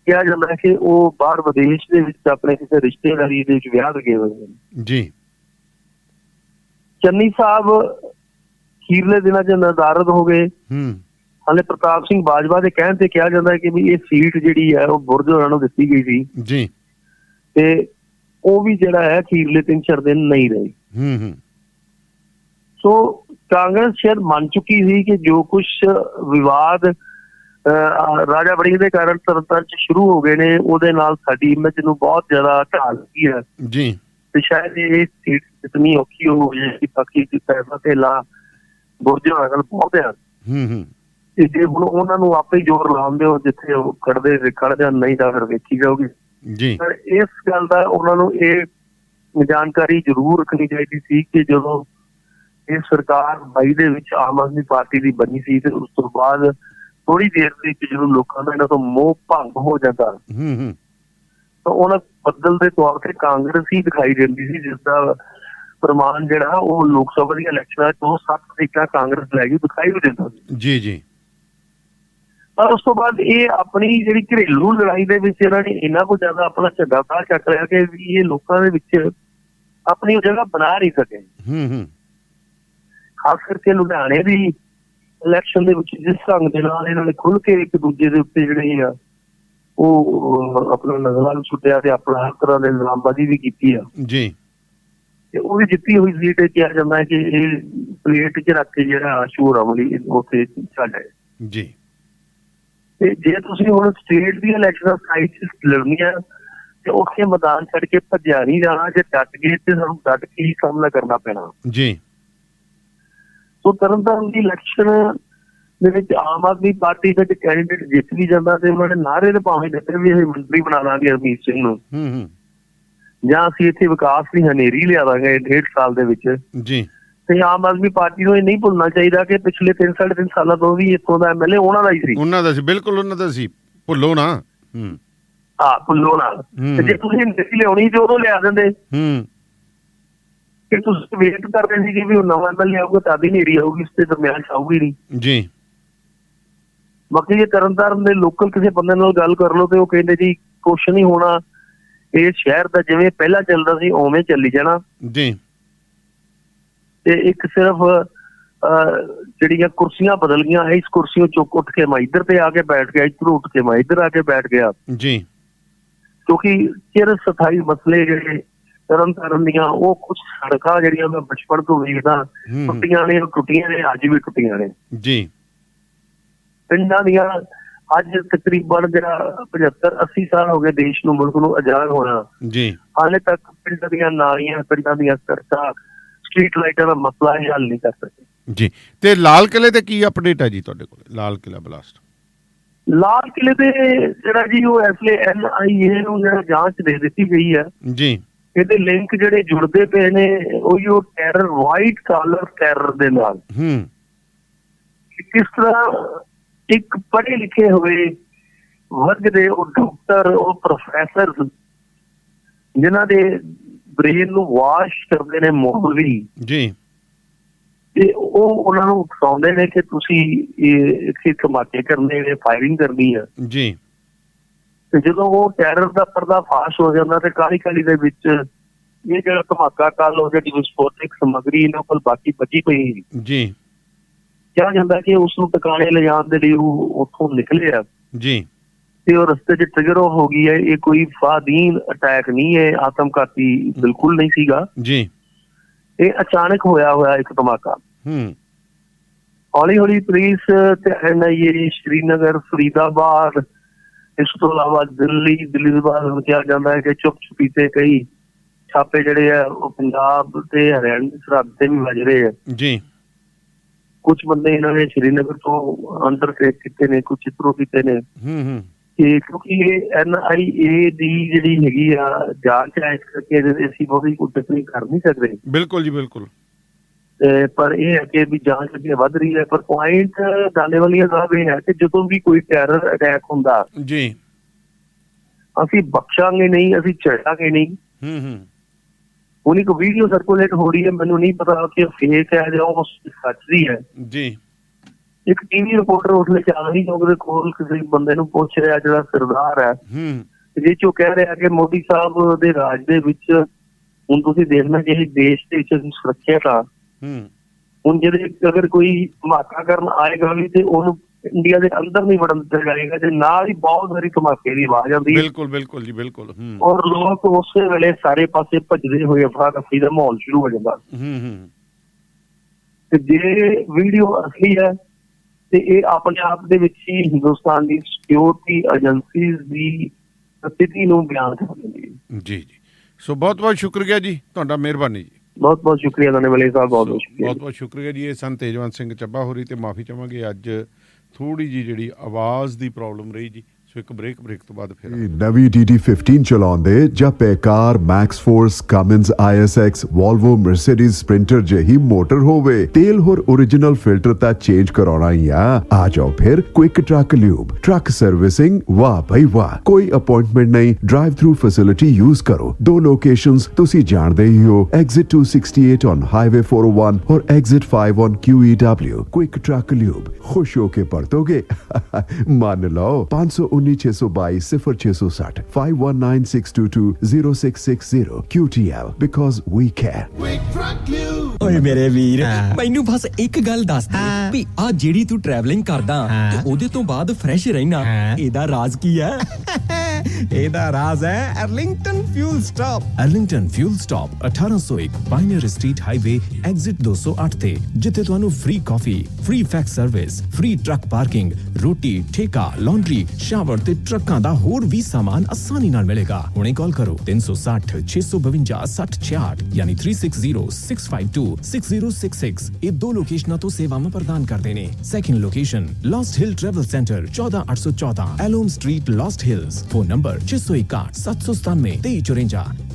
ਕਿਹਾ ਜਾਂਦਾ ਹੈ ਕਿ ਉਹ ਬਾਹਰ ਵਿਦੇਸ਼ ਦੇ ਵਿੱਚ ਆਪਣੇ ਕਿਸੇ ਰਿਸ਼ਤੇਦਾਰੀ ਦੇ ਵਿੱਚ ਵਿਆਹ ਲਗੇ ਹੋਏ ਨੇ। ਜੀ। ਚੰਨੀ ਸਾਹਿਬ ਖੀਰਲੇ ਦਿਨਾਂ 'ਚ ਨਜ਼ਾਰਦ ਹੋ ਗਏ। ਹੂੰ। ਹਾਲੇ ਪ੍ਰਤਾਪ ਸਿੰਘ ਬਾਜਵਾ ਦੇ ਕਹਿਣ ਤੇ ਕਿਹਾ ਜਾਂਦਾ ਹੈ ਕਿ ਵੀ ਇਹ ਸੀਟ ਜਿਹੜੀ ਹੈ ਉਹ ਬੁਰਜ ਹੋਰਾਂ ਨੂੰ ਦਿੱਤੀ ਗਈ ਸੀ। ਜੀ। ਤੇ ਉਹ ਵੀ ਜਿਹੜਾ ਹੈ ਖੀਰਲੇ ਤਿੰਨ ਚਾਰ ਦਿਨ ਨਹੀਂ ਰਹੀ। ਹੂੰ ਹੂੰ। ਸੋ ਕਾਂਗਰਸ ਸ਼ਾਇਦ ਮੰਨ ਚੁੱਕੀ ਸੀ ਕਿ ਜੋ ਕੁਝ ਵਿਵਾਦ ਰਾਜਾ ਵੜਿੰਗ ਦੇ ਕਾਰਨ ਤਰਨਤਾਰਨ ਚ ਸ਼ੁਰੂ ਹੋ ਗਏ ਨੇ ਉਹਦੇ ਨਾਲ ਸਾਡੀ ਇਮੇਜ ਨੂੰ ਬਹੁਤ ਜ਼ਿਆਦਾ ਢਾਲ ਗਈ ਹੈ। ਜੀ। ਤੇ ਸ਼ਾਇਦ ਇਹ ਸੀਟ ਇਤਨੀ ਔਖੀ ਹੋ ਜਾਏ ਕਿ ਬਾਕੀ ਦੀ ਪੈਸਾ ਤੇ ਲਾ ਬੁਰਜੋ ਅਗਲ ਬਹੁਤ ਆ ਹੂੰ ਹੂੰ। ਤੇ ਜੇ ਹੁਣ ਉਹਨਾਂ ਨੂੰ ਆਪੇ ਹੀ ਜ਼ੋਰ ਲਾਉਂਦੇ ਹੋ ਜਿੱਥੇ ਉਹ ਕੱਢਦੇ ਤੇ ਕੱਢ ਜਾਣ ਨਹੀਂ ਤਾਂ ਫਿਰ ਵੇਖੀ ਜਾਊਗੀ। ਜੀ। ਪਰ ਇਸ ਗੱਲ ਦਾ ਉਹਨਾਂ ਨੂੰ ਇਹ ਜਾਣਕਾਰੀ ਜ਼ਰੂਰ ਰੱਖਣੀ ਚਾਹੀਦੀ ਸੀ ਕਿ ਜਦੋਂ ਇਹ ਸਰਕਾਰ 22 ਦੇ ਵਿੱਚ ਆਮ ਆਦਮੀ ਪਾਰਟੀ ਦੀ ਬਣੀ ਸੀ ਤੇ ਉਸ ਤੋਂ ਬਾਅਦ ਥੋੜੀ ਦੇਰ ਦੇ ਵਿੱਚ ਜਦੋਂ ਲੋਕਾਂ ਦਾ ਇਹਨਾਂ ਤੋਂ ਮੋਹ ਭੰਗ ਹੋ ਜਾਂਦਾ ਹੂੰ ਹੂੰ। ਤਾਂ ਉਹਨਾਂ ਬਦਲ ਦੇ ਤੌਰ ਤੇ ਕਾਂਗਰਸ ਹੀ ਦਿਖਾਈ ਦਿੰਦੀ ਸੀ ਜਿਸ ਦਾ ਪ੍ਰਮਾਣ ਜਿਹੜਾ ਉਹ ਲੋਕ ਸਭਾ ਦੀਆਂ ਇਲੈਕਸ਼ਨਾਂ ਤੋਂ ਸੱਤ ਸੀਟਾਂ ਕਾਂਗਰਸ ਲੈ ਗਈ ਦਿਖਾਈ ਵੀ ਦਿੰਦਾ ਸੀ। ਜੀ ਜੀ। ਪਰ ਉਸ ਤੋਂ ਬਾਅਦ ਇਹ ਆਪਣੀ ਜਿਹੜੀ ਘਰੇਲੂ ਲੜਾਈ ਦੇ ਵਿੱਚ ਇਹਨਾਂ ਨੇ ਇੰਨਾ ਕੁ ਜ਼ਿਆਦਾ ਆਪਣਾ ਝੱਗਾ ਸਾਹ ਚੱਕ ਲਿਆ ਕਿ ਇਹ ਲੋਕਾਂ ਦੇ ਵਿੱਚ ਆਪਣੀ ਜਗ੍ਹਾ ਬਣਾ ਨਹੀਂ ਸਕੇ। ਹੂੰ ਹੂੰ। ਖਾਸ ਕਰਕੇ ਲੁਧਿਆਣੇ ਦੀ ਇਲੈਕਸ਼ਨ ਦੇ ਵਿੱਚ ਜਿਸ ਢੰਗ ਦੇ ਨਾਲ ਇਹਨਾਂ ਨੇ ਖੁੱਲ ਕੇ ਇੱਕ ਦੂਜੇ ਦੇ ਉੱਤੇ ਜਿਹੜੇ ਆ ਉਹ ਆਪਣਾ ਨਜ਼ਰਾਂ ਛੁੱਟਿਆ ਤੇ ਆਪਣਾ ਹਰ ਤਰ੍ਹਾਂ ਦੇ ਇਲਜ਼ਾਮਬਾਜ਼ੀ ਵੀ ਕੀਤੀ ਆ। ਜੀ। ਤੇ ਉਹ ਵੀ ਜਿੱਤੀ ਹੋਈ ਸੀਟ ਤੇ ਕਿਹਾ ਜਾਂਦਾ ਹੈ ਕਿ ਇਹ ਪਲੇਟ 'ਚ ਰੱਖ ਕੇ ਜਿਹੜਾ ਸ਼ੋਰ ਅਮਲੀ ਉੱਥੇ ਛੱਡ ਹੈ ਜੀ। ਤੇ ਜੇ ਤੁਸੀਂ ਹੁਣ ਸਟੇਟ ਦੀ ਇਲੈਕਸ਼ਨ ਸਾਈਟ ਲੜਨੀਆਂ ਤੇ ਉੱਥੇ ਮੈਦਾਨ ਛੱਡ ਕੇ ਭੱਜਿਆ ਨਹੀਂ ਜਾਣਾ ਜੇ ਡਟ ਗਏ ਤੇ ਸਾਨੂੰ ਡਟ ਕੇ ਹੀ ਸਾਹਮਣਾ ਕਰਨਾ ਪੈਣਾ। ਜੀ। ਸੋ ਤਰਨਤਾਰਨ ਦੀ ਇਲੈਕਸ਼ਨ ਦੇ ਵਿੱਚ ਆਮ ਆਦਮੀ ਪਾਰਟੀ ਦਾ ਕੈਂਡੀਡੇਟ ਜਿੱਤ ਵੀ ਜਾਂਦਾ ਤੇ ਉਹਨਾਂ ਨੇ ਨਾਰੇ ਦੇ ਭਾਵੇਂ ਦਿੱਤੇ ਵੀ ਇਹ ਮੰਤਰੀ ਬਣਾ ਦਾਂਗੇ ਅਰਮੀਤ ਸਿੰਘ ਨੂੰ। ਹੂੰ ਹੂੰ। ਜਾਂ ਅਸੀਂ ਇੱਥੇ ਵਿਕਾਸ ਦੀ ਹਨੇਰੀ ਲਿਆ ਦਾਂਗੇ ਡੇਢ ਸਾਲ ਦੇ ਵਿੱਚ। ਜੀ। ਤੇ ਆਮ ਆਦਮੀ ਪਾਰਟੀ ਨੂੰ ਇਹ ਨਹੀਂ ਭੁੱਲਣਾ ਚਾਹੀਦਾ ਕਿ ਪਿਛਲੇ 3 3.5 ਸਾਲਾਂ ਤੋਂ ਵੀ ਇੱਥੋਂ ਦਾ ਐਮਐਲਏ ਉਹਨਾਂ ਦਾ ਹੀ ਸੀ। ਉਹਨਾਂ ਦਾ ਸੀ ਬਿਲਕੁਲ ਉਹਨਾਂ ਦਾ ਸੀ। ਭੁੱਲੋ ਨਾ। ਹੂੰ। ਆ ਭੁੱਲੋ ਨਾ। ਤੇ ਜੇ ਤੁਸੀਂ ਹਨੇਰੀ ਲਿਆਉਣੀ ਤੇ ਉਦੋਂ ਲਿਆ ਦਿੰਦੇ। ਹੂੰ। ਕਿ ਤੁਸੀਂ ਵੇਟ ਕਰਦੇ ਸੀ ਕਿ ਵੀ ਉਹ ਨਵਾਂ ਐਮਐਲਏ ਆਊਗਾ ਤਾਂ ਵੀ ਹਨੇਰੀ ਆਊਗੀ ਇਸ ਤੇ ਦਰਮਿਆਨ ਆਊਗੀ ਨਹੀਂ। ਜੀ। ਬਾਕੀ ਜੇ ਤਰਨਤਾਰਨ ਦੇ ਲੋਕਲ ਕਿਸੇ ਬੰਦੇ ਨਾਲ ਗੱਲ ਕਰ ਲਓ ਤੇ ਉਹ ਕਹਿੰਦੇ ਜੀ ਕੁਛ ਨਹੀਂ ਹੋਣਾ। ਇਹ ਸ਼ਹਿਰ ਦਾ ਜਿਵੇਂ ਪਹਿਲਾਂ ਚੱਲਦਾ ਸੀ ਉਵੇਂ ਚੱਲੀ ਜਾਣਾ। ਜੀ। ਤੇ ਇੱਕ ਸਿਰਫ ਜਿਹੜੀਆਂ ਕੁਰਸੀਆਂ ਬਦਲ ਗਈਆਂ ਇਸ ਕੁਰਸੀਆਂ ਚੁੱਕ ਉੱਠ ਕੇ ਮੈਂ ਇੱਧਰ ਤੇ ਆ ਕੇ ਬੈਠ ਗਿਆ ਇੱਧਰ ਉੱਠ ਕੇ ਮੈਂ ਇੱਧਰ ਆ ਕੇ ਬੈਠ ਗਿਆ। ਜੀ। ਕਿਉਂਕਿ ਚਿਰ ਸਥਾਈ ਮਸਲੇ ਜਿਹੜੇ ਤਰਨ ਤਾਰਨ ਦੀਆਂ ਉਹ ਕੁਝ ਸੜਕਾਂ ਜਿਹੜੀਆਂ ਮੈਂ ਬਚਪਨ ਤੋਂ ਵੇਖਦਾ। ਟੁੱਟੀਆਂ ਨੇ ਟੁੱਟੀਆਂ ਨੇ ਅੱਜ ਵੀ ਟੁੱਟੀਆਂ ਨੇ। ਜੀ। ਪਿੰਡਾਂ ਦੀਆਂ ਅੱਜ ਤਕਰੀਬਨ ਜਿਹੜਾ 75 80 ਸਾਲ ਹੋ ਗਏ ਦੇਸ਼ ਨੂੰ ਮੁਲਕ ਨੂੰ ਆਜ਼ਾਦ ਹੋਣਾ। ਜੀ। ਹਾਲੇ ਤੱਕ ਪਿੰਡ ਦੀਆਂ ਨਾਲੀਆਂ ਪਿੰਡਾਂ ਦੀਆਂ ਸੜਕਾਂ ਸਟਰੀਟ ਲਾਈਟਾਂ ਦਾ ਮਸਲਾ ਹੱਲ ਨਹੀਂ ਕਰ ਸਕੇ। ਜੀ ਤੇ ਲਾਲ ਕਿਲੇ ਤੇ ਕੀ ਅਪਡੇਟ ਹੈ ਜੀ ਤੁਹਾਡੇ ਕੋਲ? ਲਾਲ ਕਿਲਾ ਬਲਾਸਟ ਲਾਲ ਕਿਲੇ ਤੇ ਜਿਹੜਾ ਜੀ ਉਹ ਐਸਲੇ ਐਨਆਈਏ ਨੂੰ ਜਿਹੜਾ ਜਾਂਚ ਦੇ ਦਿੱਤੀ ਗਈ ਹੈ। ਜੀ। ਇਹਦੇ ਲਿੰਕ ਜਿਹੜੇ ਜੁੜਦੇ ਪਏ ਨੇ ਉਹੀ ਉਹ ਟੈਰਰ ਵਾਈਟ ਕਾਲਰ ਟੈਰਰ ਦੇ ਨਾਲ। ਹੂੰ। ਕਿਸ ਤਰ੍ਹਾਂ ਇੱਕ ਪੜ੍ਹੇ ਲਿਖੇ ਹੋਏ ਵਰਗ ਦੇ ਉਹ ਡਾਕਟਰ ਉਹ ਪ੍ਰੋਫੈਸਰ ਜਿਨ੍ਹਾਂ ਦੇ ਬ੍ਰੇਨ ਨੂੰ ਵਾਸ਼ ਕਰਦੇ ਨੇ ਮੌਲਵੀ ਜੀ। ਤੇ ਉਹ ਉਹਨਾਂ ਨੂੰ ਉਕਸਾਉਂਦੇ ਨੇ ਕਿ ਤੁਸੀਂ ਇਹ ਇੱਥੇ ਧਮਾਕੇ ਕਰਨੇ ਨੇ ਫਾਇਰਿੰਗ ਕਰਨੀ ਹੈ ਜੀ। ਤੇ ਜਦੋਂ ਉਹ ਟੈਰਰ ਦਾ ਪਰਦਾ ਫਾਸ਼ ਹੋ ਜਾਂਦਾ ਤੇ ਕਾਲੀ ਕਾਲੀ ਦੇ ਵਿੱਚ ਇਹ ਜਿਹੜਾ ਧਮਾਕਾ ਕੱਲ ਉਹ ਜਿਹੜੀ ਵਿਸਫੋਟਕ ਸਮੱਗਰੀ ਇਹਨਾਂ ਕੋਲ ਬਾਕੀ ਬਚੀ ਪਈ। ਜੀ। ਕਿਹਾ ਜਾਂਦਾ ਕਿ ਉਸ ਨੂੰ ਟਿਕਾਣੇ ਲਿਜਾਣ ਦੇ ਲਈ ਉਹ ਉੱਥੋਂ ਨਿਕਲੇ ਆ। ਜੀ। ਤੇ ਉਹ ਰਸਤੇ 'ਚ ਟ੍ਰਿਗਰ ਹੋ ਗਈ ਹੈ ਇਹ ਕੋਈ ਫਾਦੀਨ ਅਟੈਕ ਨਹੀਂ ਹੈ ਆਤਮਘਾਤੀ ਬਿਲਕੁਲ ਨਹੀਂ ਸੀਗਾ। ਜੀ। ਇਹ ਅਚਾਨਕ ਹੋਇਆ ਹੋਇਆ ਇੱਕ ਧਮਾਕਾ। ਹੂੰ। ਹੌਲੀ ਹੌਲੀ ਪੁਲਿਸ ਤੇ ਐਨਆਈਏ ਸ਼੍ਰੀਨਗਰ ਫਰੀਦਾਬਾਦ ਇਸ ਤੋਂ ਇਲਾਵਾ ਦਿੱਲੀ ਦਿੱਲੀ ਦੇ ਬਾਅਦ ਕਿਹਾ ਜਾਂਦਾ ਹੈ ਕਿ ਚੁੱਪ ਚੁਪੀਤੇ ਕਈ ਛਾਪੇ ਜਿਹੜੇ ਆ ਉਹ ਪੰਜਾਬ ਤੇ ਹਰਿਆਣਾ ਦੀ ਸਰਹੱਦ ਤੇ ਵੀ ਵੱਜ ਰਹੇ ਆ। ਜੀ। ਕੁਝ ਬੰਦੇ ਇਹਨਾਂ ਨੇ ਸ਼੍ਰੀਨਗਰ ਤੋਂ ਅੰਡਰਟੇਕ ਕੀਤੇ ਨੇ ਕੁਝ ਇਧਰੋਂ ਕੀਤੇ ਨੇ। ਹੂੰ ਹੂੰ। ਕਿ ਕਿਉਂਕਿ ਇਹ ਐਨਆਈਏ ਦੀ ਜਿਹੜੀ ਹੈਗੀ ਆ ਜਾਂਚ ਹੈ ਇਸ ਕਰਕੇ ਅਸੀਂ ਬਹੁਤੀ ਕੋਈ ਟਿੱਪਣੀ ਕਰ ਨਹੀਂ ਸਕਦੇ। ਬਿਲਕੁਲ ਜੀ ਬਿਲਕੁਲ। ਤੇ ਪਰ ਇਹ ਹੈ ਕਿ ਵੀ ਜਾਂਚ ਅੱਗੇ ਵੱਧ ਰਹੀ ਹੈ ਪਰ ਪੁਆਇੰਟ ਡਾਲੇ ਵਾਲੀ ਗੱਲ ਇਹ ਹੈ ਕਿ ਜਦੋਂ ਵੀ ਕੋਈ ਟੈਰਰ ਅਟੈਕ ਹੁੰਦਾ ਜੀ। ਅਸੀਂ ਬਖਸ਼ਾਂਗੇ ਨਹੀਂ ਅਸੀਂ ਛੱਡਾਂਗੇ ਨਹੀਂ। ਹੂੰ ਹੂੰ। ਹੁਣ ਇੱਕ ਵੀਡੀਓ ਸਰਕੂਲੇਟ ਹੋ ਰਹੀ ਹੈ ਮੈਨੂੰ ਨਹੀਂ ਪਤਾ ਕਿ ਫੇਕ ਹੈ ਜਾਂ ਉਹ ਸੱਚ ਦੀ ਹੈ। ਜੀ। ਇੱਕ ਟੀਵੀ ਰਿਪੋਰਟਰ ਉਸਲੇ ਚੱਲ ਰਹੀ ਉਹਦੇ ਕੋਲ ਕਿਸੇ ਬੰਦੇ ਨੂੰ ਪੁੱਛ ਰਿਹਾ ਜਿਹੜਾ ਸਰਦਾਰ ਹੈ। ਹੂੰ। ਜਿਹ ਚੋਂ ਕਹਿ ਰਿਹਾ ਕਿ ਮੋਦੀ ਸਾਹਿਬ ਦੇ ਰਾਜ ਦੇ ਵਿੱਚ ਹੁਣ ਤੁਸੀਂ ਦੇਖਣਾ ਕਿ ਇਹ ਦੇਸ਼ ਦੇ ਵਿੱਚ ਸੁਰੱਖਿਅਤ ਆ ਹੂੰ। ਹੁਣ ਜਿਹੜੇ ਅਗਰ ਕੋਈ ਧਮਾਕਾ ਕਰਨ ਆਏਗਾ ਵੀ ਤੇ ਉਹਨੂੰ ਇੰਡੀਆ ਦੇ ਅੰਦਰ ਨਹੀਂ ਵੜਨ ਦਿੱਤਾ ਜਾਏਗਾ ਤੇ ਨਾਲ ਹੀ ਬਹੁਤ ਸਾਰੀ ਧਮਾਕੇ ਦੀ ਆਵਾਜ਼ ਆਉਂਦੀ ਹੈ। ਬਿਲਕੁਲ ਬਿਲਕੁਲ ਜੀ ਬਿਲਕੁਲ ਹੂੰ। ਔਰ ਲੋਕ ਉਸੇ ਵੇਲੇ ਸਾਰੇ ਪਾਸੇ ਭੱਜਦੇ ਹੋਏ ਅਫਰਾ ਤਫਰੀ ਦਾ ਮਾਹੌਲ ਸ਼ੁਰੂ ਹੋ ਜਾਂਦਾ ਹੂੰ ਹੂੰ। ਤੇ ਜੇ ਵੀਡੀਓ ਅਸਲੀ ਹੈ ਤੇ ਇਹ ਆਪਣੇ ਆਪ ਦੇ ਵਿੱਚ ਹੀ ਹਿੰਦੁਸਤਾਨ ਦੀ ਸਿਕਿਉਰਿਟੀ ਏਜੰਸੀਜ਼ ਦੀ ਸਥਿਤੀ ਨੂੰ ਬਿਆਨ ਕਰ ਦਿੰਦੀ ਹੈ। ਜੀ ਜੀ। ਸੋ ਬਹੁਤ ਬਹੁਤ ਸ਼ੁਕਰੀਆ ਜੀ ਤੁਹਾਡਾ ਮਿਹਰਬਾਨੀ ਜੀ। ਬਹੁਤ ਬਹੁਤ ਸ਼ੁਕਰੀਆ ਤੁਹਾਨੂੰ ਵਲੇ ਸਾਹਿਬ ਬਹੁਤ ਬਹੁਤ ਸ਼ੁਕਰੀਆ ਬਹੁਤ ਬਹੁਤ ਸ਼ੁਕਰੀਆ ਜੀ। ਇਹ ਸੰਤ ਤੇਜਵੰਤ ਸਿੰਘ ਚੱਬਾ ਹੋਰੀ ਤੇ ਮਾਫੀ ਚਾਹਾਂਗੇ ਅੱਜ ਥੋੜੀ ਜੀ ਜਿਹੜੀ ਆਵਾਜ਼ ਦੀ ਪ੍ਰੋਬਲਮ ਰਹੀ ਜੀ। ਸੋ ਇੱਕ ਬ੍ਰੇਕ ਬ੍ਰੇਕ ਤੋਂ ਬਾਅਦ ਫਿਰ ਨਵੀਂ DD15 ਚਲਾਉਂਦੇ ਜਾਂ Paccar MaxxForce Cummins ISX Volvo Mercedes Sprinter ਜਿਹੀ ਮੋਟਰ ਹੋਵੇ ਤੇਲ ਹੋਰ origignal ਫਿਲਟਰ ਤਾਂ ਚੇਂਜ ਕਰਾਉਣਾ ਹੀ ਆ ਆ ਜਾਓ ਫਿਰ quick truck lube truck servicing ਵਾਹ ਭਈ ਵਾਹ ਕੋਈ ਅਪਾਇੰਟਮੈਂਟ ਨਹੀਂ ਡਰਾਈਵ ਥਰੂ ਫੈਸਿਲਿਟੀ ਯੂਜ਼ ਕਰੋ ਦੋ ਲੋਕੇਸ਼ਨਸ ਤੁਸੀਂ ਜਾਣਦੇ ਹੀ ਹੋ exit 268 on highway 401 or exit 5 on QEW quick truck lube ਖੁਸ਼ ਹੋ ਕੇ ਪਰਤੋਗੇ ਮੰਨ ਲਓ 519 09622 0660 519622 0660 QTL because we care. ਓਏ ਮੇਰੇ ਵੀਰ ਮੈਨੂੰ ਬਸ ਇੱਕ ਗੱਲ ਦੱਸ ਦੇ ਵੀ ਆ ਜਿਹੜੀ ਤੂੰ ਟਰੈਵਲਿੰਗ ਕਰਦਾ ਤੇ ਉਹਦੇ ਤੋਂ ਬਾਅਦ ਫਰੈਸ਼ ਰਹਿਣਾ ਇਹਦਾ ਰਾਜ਼ ਕੀ ਹੈ? ਇਹਦਾ ਰਾਜ਼ ਹੈ Arlington fuel stop Arlington fuel stop 1801 Biner street highway exit 208 ਤੇ ਜਿੱਥੇ ਤੁਹਾਨੂੰ free coffee free fax service free truck parking ਰੋਟੀ ਠੇਕਾ ਲਾਂਡਰੀ ਸ਼ਾਵਰ ਤੇ ਟਰੱਕਾਂ ਦਾ ਹੋਰ ਵੀ ਸਾਮਾਨ ਆਸਾਨੀ ਨਾਲ ਮਿਲੇਗਾ। ਹੁਣੇ ਕਾਲ ਕਰੋ 360 652 6066 ਯਾਨੀ 360652 6066 ਇਹ ਦੋ ਲੋਕੇਸ਼ਨਾਂ ਤੋਂ ਸੇਵਾਵਾਂ ਪ੍ਰਦਾਨ ਕਰਦੇ ਨੇ second location Lost Hill travel centre 14814 Alom street Lost Hills phone number 661 797 2354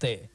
ਤੇ